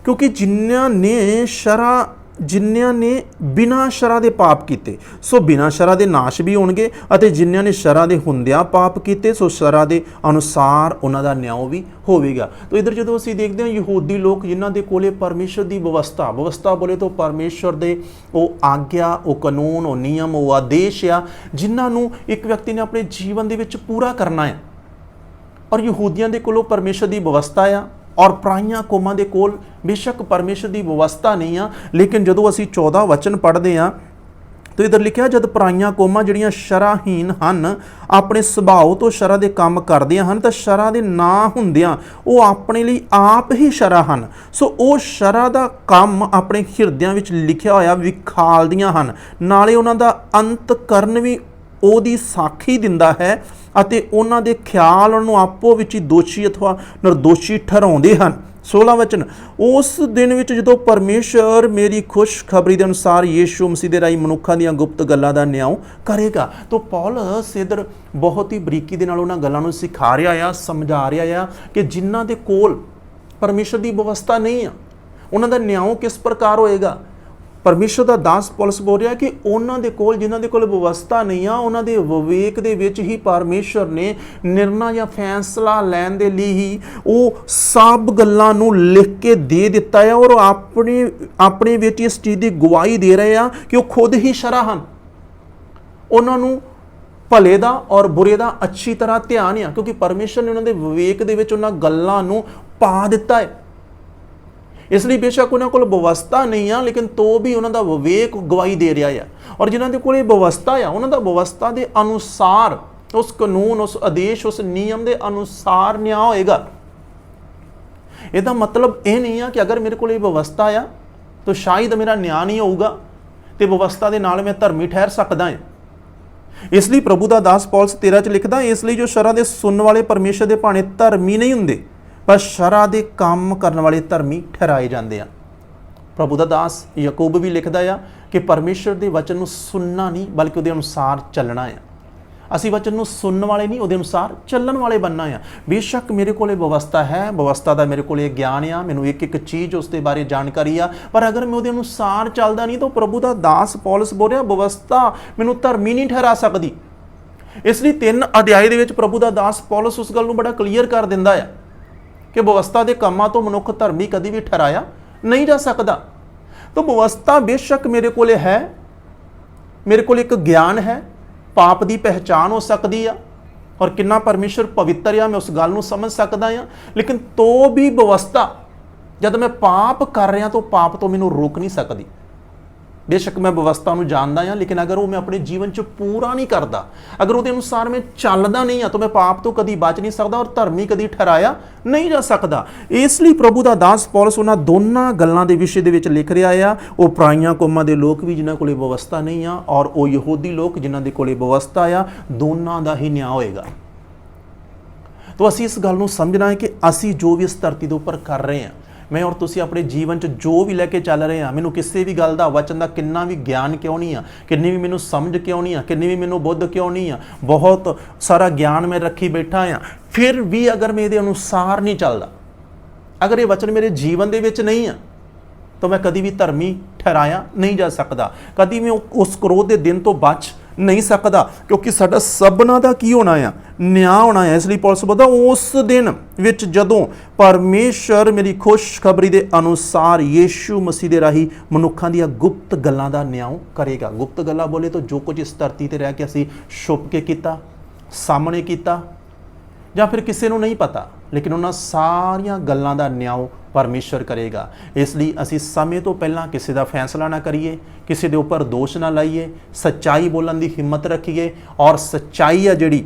ਕਿਉਂਕਿ ਜਿਨ੍ਹਾਂ ਨੇ ਸ਼ਰਾਂ ਜਿਨ੍ਹਾਂ ਨੇ ਬਿਨਾਂ ਸ਼ਰਾਂ ਦੇ ਪਾਪ ਕੀਤੇ, ਸੋ ਬਿਨਾਂ ਸ਼ਰਾਂ ਦੇ ਨਾਸ਼ ਵੀ ਹੋਣਗੇ ਅਤੇ ਜਿਨ੍ਹਾਂ ਨੇ ਸ਼ਰਾਂ ਦੇ ਹੁੰਦਿਆਂ ਪਾਪ ਕੀਤੇ, ਸੋ ਸ਼ਰਾਂ ਦੇ ਅਨੁਸਾਰ ਉਹਨਾਂ ਦਾ ਨਿਆਂ ਵੀ ਹੋਵੇਗਾ। ਤਾਂ ਇਧਰ ਜਦੋਂ ਅਸੀਂ ਦੇਖਦੇ ਹਾਂ ਯਹੂਦੀ ਲੋਕ ਜਿਨ੍ਹਾਂ ਦੇ ਕੋਲੇ ਪਰਮੇਸ਼ਰ ਦੀ ਵਿਵਸਥਾ ਵਿਵਸਥਾ ਬੋਲੇ ਤਾਂ ਪਰਮੇਸ਼ਰ ਦੇ ਉਹ ਆਗਿਆ, ਉਹ ਕਾਨੂੰਨ, ਉਹ ਨਿਯਮ, ਉਹ ਆਦੇਸ਼ ਆ, ਜਿਨ੍ਹਾਂ ਨੂੰ ਇੱਕ ਵਿਅਕਤੀ ਨੇ ਆਪਣੇ ਜੀਵਨ ਦੇ ਵਿੱਚ ਪੂਰਾ ਕਰਨਾ ਹੈ। ਔਰ ਯਹੂਦੀਆਂ ਦੇ ਕੋਲੋਂ ਪਰਮੇਸ਼ਰ ਦੀ ਵਿਵਸਥਾ ਆ। ਔਰ ਪਰਾਈਆਂ ਕੌਮਾਂ ਦੇ ਕੋਲ ਬੇਸ਼ੱਕ ਪਰਮੇਸ਼ਰ ਦੀ ਵਿਵਸਥਾ ਨਹੀਂ ਆ, ਲੇਕਿਨ ਜਦੋਂ ਅਸੀਂ 14 ਵਚਨ ਪੜ੍ਹਦੇ ਆ, ਤਾਂ ਇਧਰ ਲਿਖਿਆ, ਜਦ ਪਰਾਈਆਂ ਕੌਮਾਂ ਜਿਹੜੀਆਂ ਸ਼ਰਾਹੀਨ ਹਨ, ਆਪਣੇ ਸੁਭਾਅ ਤੋਂ ਸ਼ਰਾਂ ਦੇ ਕੰਮ ਕਰਦੀਆਂ ਹਨ, ਤਾਂ ਸ਼ਰਾ ਦੇ ਨਾ ਹੁੰਦਿਆਂ ਉਹ ਆਪਣੇ ਲਈ ਆਪ ਹੀ ਸ਼ਰਾ ਹਨ। ਸੋ ਉਹ ਸ਼ਰਾਂ ਦਾ ਕੰਮ ਆਪਣੇ ਹਿਰਦਿਆਂ ਵਿੱਚ ਲਿਖਿਆ ਹੋਇਆ ਵਿਖਾਲਦੀਆਂ ਹਨ। ਨਾਲੇ ਉਹਨਾਂ ਦਾ ਅੰਤ ਕਰਨ ਵੀ ਉਹਦੀ ਸਾਖੀ ਦਿੰਦਾ ਹੈ ਅਤੇ ਉਹਨਾਂ ਦੇ ਖਿਆਲ ਉਹਨਾਂ ਨੂੰ ਆਪੋ ਵਿੱਚ ਹੀ ਦੋਸ਼ੀ ਅਥਵਾ ਨਿਰਦੋਸ਼ੀ ਠਹਿਰਾਉਂਦੇ ਹਨ। 16 ਵਚਨ, ਉਸ ਦਿਨ ਵਿੱਚ ਜਦੋਂ ਪਰਮੇਸ਼ਰ ਮੇਰੀ ਖੁਸ਼ਖਬਰੀ ਦੇ ਅਨੁਸਾਰ ਯੀਸ਼ੂ ਮਸੀਹ ਦੇ ਰਾਹੀਂ ਮਨੁੱਖਾਂ ਦੀਆਂ ਗੁਪਤ ਗੱਲਾਂ ਦਾ ਨਿਆਂ ਕਰੇਗਾ, ਤਾਂ ਪੌਲਸ ਇਧਰ ਬਹੁਤ ਹੀ ਬਰੀਕੀ ਦੇ ਨਾਲ ਉਹਨਾਂ ਗੱਲਾਂ ਨੂੰ ਸਿਖਾ ਰਿਹਾ ਆ, ਸਮਝਾ ਰਿਹਾ ਆ ਕਿ ਜਿਨ੍ਹਾਂ ਦੇ ਕੋਲ ਪਰਮੇਸ਼ਰ ਦੀ ਵਿਵਸਥਾ ਨਹੀਂ ਆ, ਉਹਨਾਂ ਦਾ ਨਿਆਂ ਕਿਸ ਪ੍ਰਕਾਰ ਹੋਏਗਾ? ਪਰਮੇਸ਼ਰ ਦਾ ਦਾਸ ਪੁਲਿਸ ਬੋਲ ਰਿਹਾ ਕਿ ਉਹਨਾਂ ਦੇ ਕੋਲ, ਜਿਨ੍ਹਾਂ ਦੇ ਕੋਲ ਵਿਵਸਥਾ ਨਹੀਂ ਆ, ਉਹਨਾਂ ਦੇ ਵਿਵੇਕ ਦੇ ਵਿੱਚ ਹੀ ਪਰਮੇਸ਼ਰ ਨੇ ਨਿਰਣਾ ਜਾਂ ਫੈਸਲਾ ਲੈਣ ਦੇ ਲਈ ਹੀ ਉਹ ਸਭ ਗੱਲਾਂ ਨੂੰ ਲਿਖ ਕੇ ਦੇ ਦਿੱਤਾ ਹੈ ਔਰ ਉਹ ਆਪਣੇ ਆਪਣੇ ਵਿੱਚ ਇਸ ਚੀਜ਼ ਦੀ ਗਵਾਹੀ ਦੇ ਰਹੇ ਆ ਕਿ ਉਹ ਖੁਦ ਹੀ ਸ਼ਰਾ ਹਨ। ਉਹਨਾਂ ਨੂੰ ਭਲੇ ਦਾ ਔਰ ਬੁਰੇ ਦਾ ਅੱਛੀ ਤਰ੍ਹਾਂ ਧਿਆਨ ਆ ਕਿਉਂਕਿ ਪਰਮੇਸ਼ਰ ਨੇ ਉਹਨਾਂ ਦੇ ਵਿਵੇਕ ਦੇ ਵਿੱਚ ਉਹਨਾਂ ਗੱਲਾਂ ਨੂੰ ਪਾ ਦਿੱਤਾ ਹੈ। ਇਸ ਲਈ ਬੇਸ਼ੱਕ ਉਹਨਾਂ ਕੋਲ ਵਿਵਸਥਾ ਨਹੀਂ ਆ, ਲੇਕਿਨ ਤੋ ਵੀ ਉਹਨਾਂ ਦਾ ਵਿਵੇਕ ਗਵਾਹੀ ਦੇ ਰਿਹਾ ਆ। ਔਰ ਜਿਨ੍ਹਾਂ ਦੇ ਕੋਲ ਇਹ ਵਿਵਸਥਾ ਆ, ਉਹਨਾਂ ਦਾ ਵਿਵਸਥਾ ਦੇ ਅਨੁਸਾਰ ਉਸ ਕਾਨੂੰਨ, ਉਸ ਆਦੇਸ਼, ਉਸ ਨਿਯਮ ਦੇ ਅਨੁਸਾਰ ਨਿਆਂ ਹੋਏਗਾ। ਇਹਦਾ ਮਤਲਬ ਇਹ ਨਹੀਂ ਆ ਕਿ ਅਗਰ ਮੇਰੇ ਕੋਲ ਇਹ ਵਿਵਸਥਾ ਆ, ਤਾਂ ਸ਼ਾਇਦ ਮੇਰਾ ਨਿਆਂ ਨਹੀਂ ਹੋਊਗਾ ਤੇ ਵਿਵਸਥਾ ਦੇ ਨਾਲ ਮੈਂ ਧਰਮੀ ਠਹਿਰ ਸਕਦਾ ਹਾਂ। ਇਸ ਲਈ ਪ੍ਰਭੂ ਦਾ ਦਾਸ ਪੌਲਸ 13 ਚ ਲਿਖਦਾ ਇਸ ਲਈ ਜੋ ਸ਼ਰਾਂ ਦੇ ਸੁਣਨ ਵਾਲੇ ਪਰਮੇਸ਼ਰ ਦੇ ਭਾਣੇ ਧਰਮੀ ਨਹੀਂ ਹੁੰਦੇ। ਪਰ ਸ਼ਰਾ ਦੇ ਕੰਮ ਕਰਨ ਵਾਲੇ ਧਰਮੀ ਠਹਿਰਾਏ ਜਾਂਦੇ ਆ। ਪ੍ਰਭੂ ਦਾ ਦਾਸ ਯਾਕੂਬ ਵੀ ਲਿਖਦਾ ਆ ਕਿ ਪਰਮੇਸ਼ਰ ਦੇ ਵਚਨ ਨੂੰ ਸੁਣਨਾ ਨਹੀਂ, ਬਲਕਿ ਉਹਦੇ ਅਨੁਸਾਰ ਚੱਲਣਾ ਆ। ਅਸੀਂ ਵਚਨ ਨੂੰ ਸੁਣਨ ਵਾਲੇ ਨਹੀਂ, ਉਹਦੇ ਅਨੁਸਾਰ ਚੱਲਣ ਵਾਲੇ ਬੰਨਾ ਆ। ਬੇਸ਼ੱਕ ਮੇਰੇ ਕੋਲੇ ਵਿਵਸਥਾ ਹੈ, ਵਿਵਸਥਾ ਦਾ ਮੇਰੇ ਕੋਲੇ ਗਿਆਨ ਆ, ਮੈਨੂੰ ਇੱਕ ਇੱਕ ਚੀਜ਼ ਉਸ ਦੇ ਬਾਰੇ ਜਾਣਕਾਰੀ ਆ, ਪਰ ਅਗਰ ਮੈਂ ਉਹਦੇ ਅਨੁਸਾਰ ਚੱਲਦਾ ਨਹੀਂ, ਤਾਂ ਪ੍ਰਭੂ ਦਾ ਦਾਸ ਪੌਲਸ ਬੋਲ ਰਿਹਾ, ਵਿਵਸਥਾ ਮੈਨੂੰ ਧਰਮੀ ਨਹੀਂ ਠਹਿਰਾ ਸਕਦੀ। ਇਸ ਲਈ ਤਿੰਨ ਅਧਿਆਏ ਦੇ ਵਿੱਚ ਪ੍ਰਭੂ ਦਾ ਦਾਸ ਪੌਲਸ ਉਸ ਗੱਲ ਨੂੰ ਬੜਾ ਕਲੀਅਰ ਕਰ ਦਿੰਦਾ ਆ। ਕਿ ਵਿਵਸਥਾ ਦੇ ਕੰਮਾਂ ਤੋਂ ਮਨੁੱਖ ਧਰਮੀ ਕਦੀ ਵੀ ਠਹਿਰਾਇਆ ਨਹੀਂ ਜਾ ਸਕਦਾ। ਤਾਂ ਵਿਵਸਥਾ ਬੇਸ਼ੱਕ ਮੇਰੇ ਕੋਲੇ ਹੈ, ਮੇਰੇ ਕੋਲ ਇੱਕ ਗਿਆਨ ਹੈ, ਪਾਪ ਦੀ ਪਹਿਚਾਨ ਹੋ ਸਕਦੀ ਆ, ਔਰ ਕਿੰਨਾ ਪਰਮੇਸ਼ਰ ਪਵਿੱਤਰ ਆ, ਮੈਂ ਉਸ ਗੱਲ ਨੂੰ ਸਮਝ ਸਕਦਾ ਆ। ਲੇਕਿਨ ਤੋ ਵੀ ਵਿਵਸਥਾ, ਜਦ ਮੈਂ ਪਾਪ ਕਰ ਰਿਹਾ ਤਾਂ ਪਾਪ ਤੋਂ ਮੈਨੂੰ ਰੋਕ ਨਹੀਂ ਸਕਦੀ। ਬੇਸ਼ੱਕ ਮੈਂ ਵਿਵਸਥਾ ਨੂੰ ਜਾਣਦਾ ਹਾਂ, ਲੇਕਿਨ ਅਗਰ ਉਹ ਮੈਂ ਆਪਣੇ ਜੀਵਨ 'ਚ ਪੂਰਾ ਨਹੀਂ ਕਰਦਾ, ਅਗਰ ਉਹਦੇ ਅਨੁਸਾਰ ਮੈਂ ਚੱਲਦਾ ਨਹੀਂ ਆ ਤਾਂ ਮੈਂ ਪਾਪ ਤੋਂ ਕਦੀ ਬਚ ਨਹੀਂ ਸਕਦਾ ਔਰ ਧਰਮੀ ਕਦੀ ਠਹਿਰਾਇਆ ਨਹੀਂ ਜਾ ਸਕਦਾ। ਇਸ ਲਈ ਪ੍ਰਭੂ ਦਾ ਦਾਸ ਪੌਲਸ ਉਹਨਾਂ ਦੋਨਾਂ ਗੱਲਾਂ ਦੇ ਵਿਸ਼ੇ ਦੇ ਵਿੱਚ ਲਿਖ ਰਿਹਾ ਆ। ਉਹ ਪ੍ਰਾਈਆਂ ਕੌਮਾਂ ਦੇ ਲੋਕ ਵੀ ਜਿਨ੍ਹਾਂ ਕੋਲੇ ਵਿਵਸਥਾ ਨਹੀਂ ਆ ਔਰ ਉਹ ਯਹੂਦੀ ਲੋਕ ਜਿਨ੍ਹਾਂ ਦੇ ਕੋਲੇ ਵਿਵਸਥਾ ਆ, ਦੋਨਾਂ ਦਾ ਹੀ ਨਿਆਂ ਹੋਏਗਾ। ਤਾਂ ਅਸੀਂ ਇਸ ਗੱਲ ਨੂੰ ਸਮਝਣਾ ਹੈ ਕਿ ਅਸੀਂ ਜੋ ਵੀ ਇਸ ਧਰਤੀ ਦੇ ਉੱਪਰ ਕਰ ਰਹੇ ਹਾਂ ਮੈਂ ਔਰ ਤੁਸੀਂ ਆਪਣੇ ਜੀਵਨ 'ਚ ਜੋ ਵੀ ਲੈ ਕੇ ਚੱਲ ਰਹੇ ਆ ਮੈਨੂੰ ਕਿਸੇ ਵੀ ਗੱਲ ਦਾ ਵਚਨ ਦਾ ਕਿੰਨਾ ਵੀ ਗਿਆਨ ਕਿਉਂ ਨਹੀਂ ਆ, ਕਿੰਨੀ ਵੀ ਮੈਨੂੰ ਸਮਝ ਕਿਉਂ ਨਹੀਂ ਆ, ਕਿੰਨੀ ਵੀ ਮੈਨੂੰ ਬੁੱਧ ਕਿਉਂ ਨਹੀਂ ਆ, ਬਹੁਤ ਸਾਰਾ ਗਿਆਨ ਮੈਂ ਰੱਖੀ ਬੈਠਾ ਆ ਫਿਰ ਵੀ ਅਗਰ ਮੈਂ ਇਹਦੇ ਅਨੁਸਾਰ ਨਹੀਂ ਚੱਲਦਾ, ਅਗਰ ਇਹ ਵਚਨ ਮੇਰੇ ਜੀਵਨ ਦੇ ਵਿੱਚ ਨਹੀਂ ਆ, ਤਾਂ ਮੈਂ ਕਦੀ ਵੀ ਧਰਮੀ ਠਹਿਰਾਇਆ ਨਹੀਂ ਜਾ ਸਕਦਾ। ਕਦੀ ਵੀ ਉਸ ਕ੍ਰੋਧ ਦੇ ਦਿਨ ਤੋਂ ਬਚ ਨਹੀਂ ਸਕਦਾ, ਕਿਉਂਕਿ ਸਾਡਾ ਸਭਨਾ ਦਾ ਕੀ ਹੋਣਾ ਆ? ਨਿਆਂ ਹੋਣਾ ਹੈ ਇਸ ਲਈ ਪੌਲਸ ਬੋਲਦਾ, ਉਸ ਦਿਨ ਵਿੱਚ ਜਦੋਂ ਪਰਮੇਸ਼ਰ ਮੇਰੀ ਖੁਸ਼ਖਬਰੀ ਦੇ ਅਨੁਸਾਰ ਯੀਸ਼ੂ ਮਸੀਹ ਦੇ ਰਾਹੀਂ ਮਨੁੱਖਾਂ ਦੀਆਂ ਗੁਪਤ ਗੱਲਾਂ ਦਾ ਨਿਆਂ ਕਰੇਗਾ। ਗੁਪਤ ਗੱਲਾਂ ਬੋਲੇ ਤਾਂ ਜੋ ਕੁਝ ਇਸ ਧਰਤੀ ਤੇ ਰਹਿ ਕੇ ਅਸੀਂ ਛੁਪ ਕੇ ਕੀਤਾ, ਸਾਹਮਣੇ ਕੀਤਾ ਜਾਂ ਫਿਰ ਕਿਸੇ ਨੂੰ ਨਹੀਂ ਪਤਾ, ਲੇਕਿਨ ਉਹਨਾਂ ਸਾਰੀਆਂ ਗੱਲਾਂ ਦਾ ਨਿਆਂ ਪਰਮੇਸ਼ਰ ਕਰੇਗਾ। ਇਸ ਲਈ ਅਸੀਂ ਸਮੇਂ ਤੋਂ ਪਹਿਲਾਂ ਕਿਸੇ ਦਾ ਫੈਸਲਾ ਨਾ ਕਰੀਏ, ਕਿਸੇ ਦੇ ਉੱਪਰ ਦੋਸ਼ ਨਾ ਲਾਈਏ, ਸੱਚਾਈ ਬੋਲਣ ਦੀ ਹਿੰਮਤ ਰੱਖੀਏ ਔਰ ਸੱਚਾਈ ਆ ਜਿਹੜੀ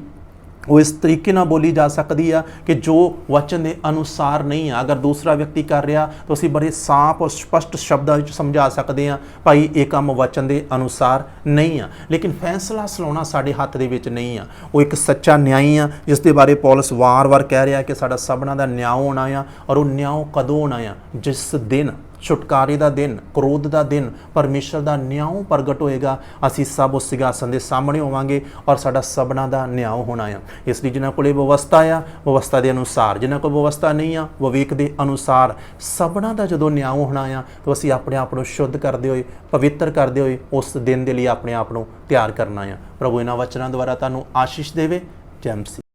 ਉਹ ਇਸ ਤਰੀਕੇ ਨਾਲ ਬੋਲੀ ਜਾ ਸਕਦੀ ਆ ਕਿ ਜੋ ਵਚਨ ਦੇ ਅਨੁਸਾਰ ਨਹੀਂ ਆ। ਅਗਰ ਦੂਸਰਾ ਵਿਅਕਤੀ ਕਰ ਰਿਹਾ, ਤਾਂ ਅਸੀਂ ਬੜੇ ਸਾਫ਼ ਔਰ ਸਪਸ਼ਟ ਸ਼ਬਦਾਂ ਵਿੱਚ ਸਮਝਾ ਸਕਦੇ ਆ, ਭਾਈ ਇਹ ਕੰਮ ਵਚਨ ਦੇ ਅਨੁਸਾਰ ਨਹੀਂ ਆ। ਲੇਕਿਨ ਫੈਸਲਾ ਸੁਣਾਉਣਾ ਸਾਡੇ ਹੱਥ ਦੇ ਵਿੱਚ ਨਹੀਂ ਆ। ਉਹ ਇੱਕ ਸੱਚਾ ਨਿਆਈ ਆ, ਜਿਸ ਦੇ ਬਾਰੇ ਪੌਲਸ ਵਾਰ-ਵਾਰ ਕਹਿ ਰਿਹਾ ਕਿ ਸਾਡਾ ਸਭਨਾ ਦਾ ਨਿਆਂ ਹੋਣਾ ਆ ਔਰ ਉਹ ਨਿਆਂ ਕਦੋਂ ਹੋਣਾ ਆ? ਜਿਸ ਦਿਨ। ਛੁਟਕਾਰੇ ਦਾ ਦਿਨ, ਕ੍ਰੋਧ ਦਾ ਦਿਨ, ਪਰਮੇਸ਼ਰ ਦਾ ਨਿਆਂ ਪ੍ਰਗਟ ਹੋਏਗਾ। ਅਸੀਂ ਸਭ ਉਸ ਸਿੰਘਾਸਨ ਦੇ ਸਾਹਮਣੇ ਹੋਵਾਂਗੇ ਔਰ ਸਾਡਾ ਸਭਨਾ ਦਾ ਨਿਆਂ ਹੋਣਾ ਆ। ਇਸ ਲਈ ਜਿਨ੍ਹਾਂ ਕੋਲੇ ਵਿਵਸਥਾ ਆ, ਵਿਵਸਥਾ ਦੇ ਅਨੁਸਾਰ, ਜਿਨ੍ਹਾਂ ਕੋਲ ਵਿਵਸਥਾ ਨਹੀਂ ਆ, ਵਿਵੇਕ ਦੇ ਅਨੁਸਾਰ ਸਭਨਾ ਦਾ ਜਦੋਂ ਨਿਆਂ ਹੋਣਾ ਆ, ਤਾਂ ਅਸੀਂ ਆਪਣੇ ਆਪ ਨੂੰ ਸ਼ੁੱਧ ਕਰਦੇ ਹੋਏ, ਪਵਿੱਤਰ ਕਰਦੇ ਹੋਏ ਉਸ ਦਿਨ ਦੇ ਲਈ ਆਪਣੇ ਆਪ ਨੂੰ ਤਿਆਰ ਕਰਨਾ ਆ। ਪ੍ਰਭੂ ਇਹਨਾਂ ਵਚਨਾਂ ਦੁਆਰਾ ਤੁਹਾਨੂੰ ਆਸ਼ੀਸ਼ ਦੇਵੇ। ਜੈ ਮਸੀਹ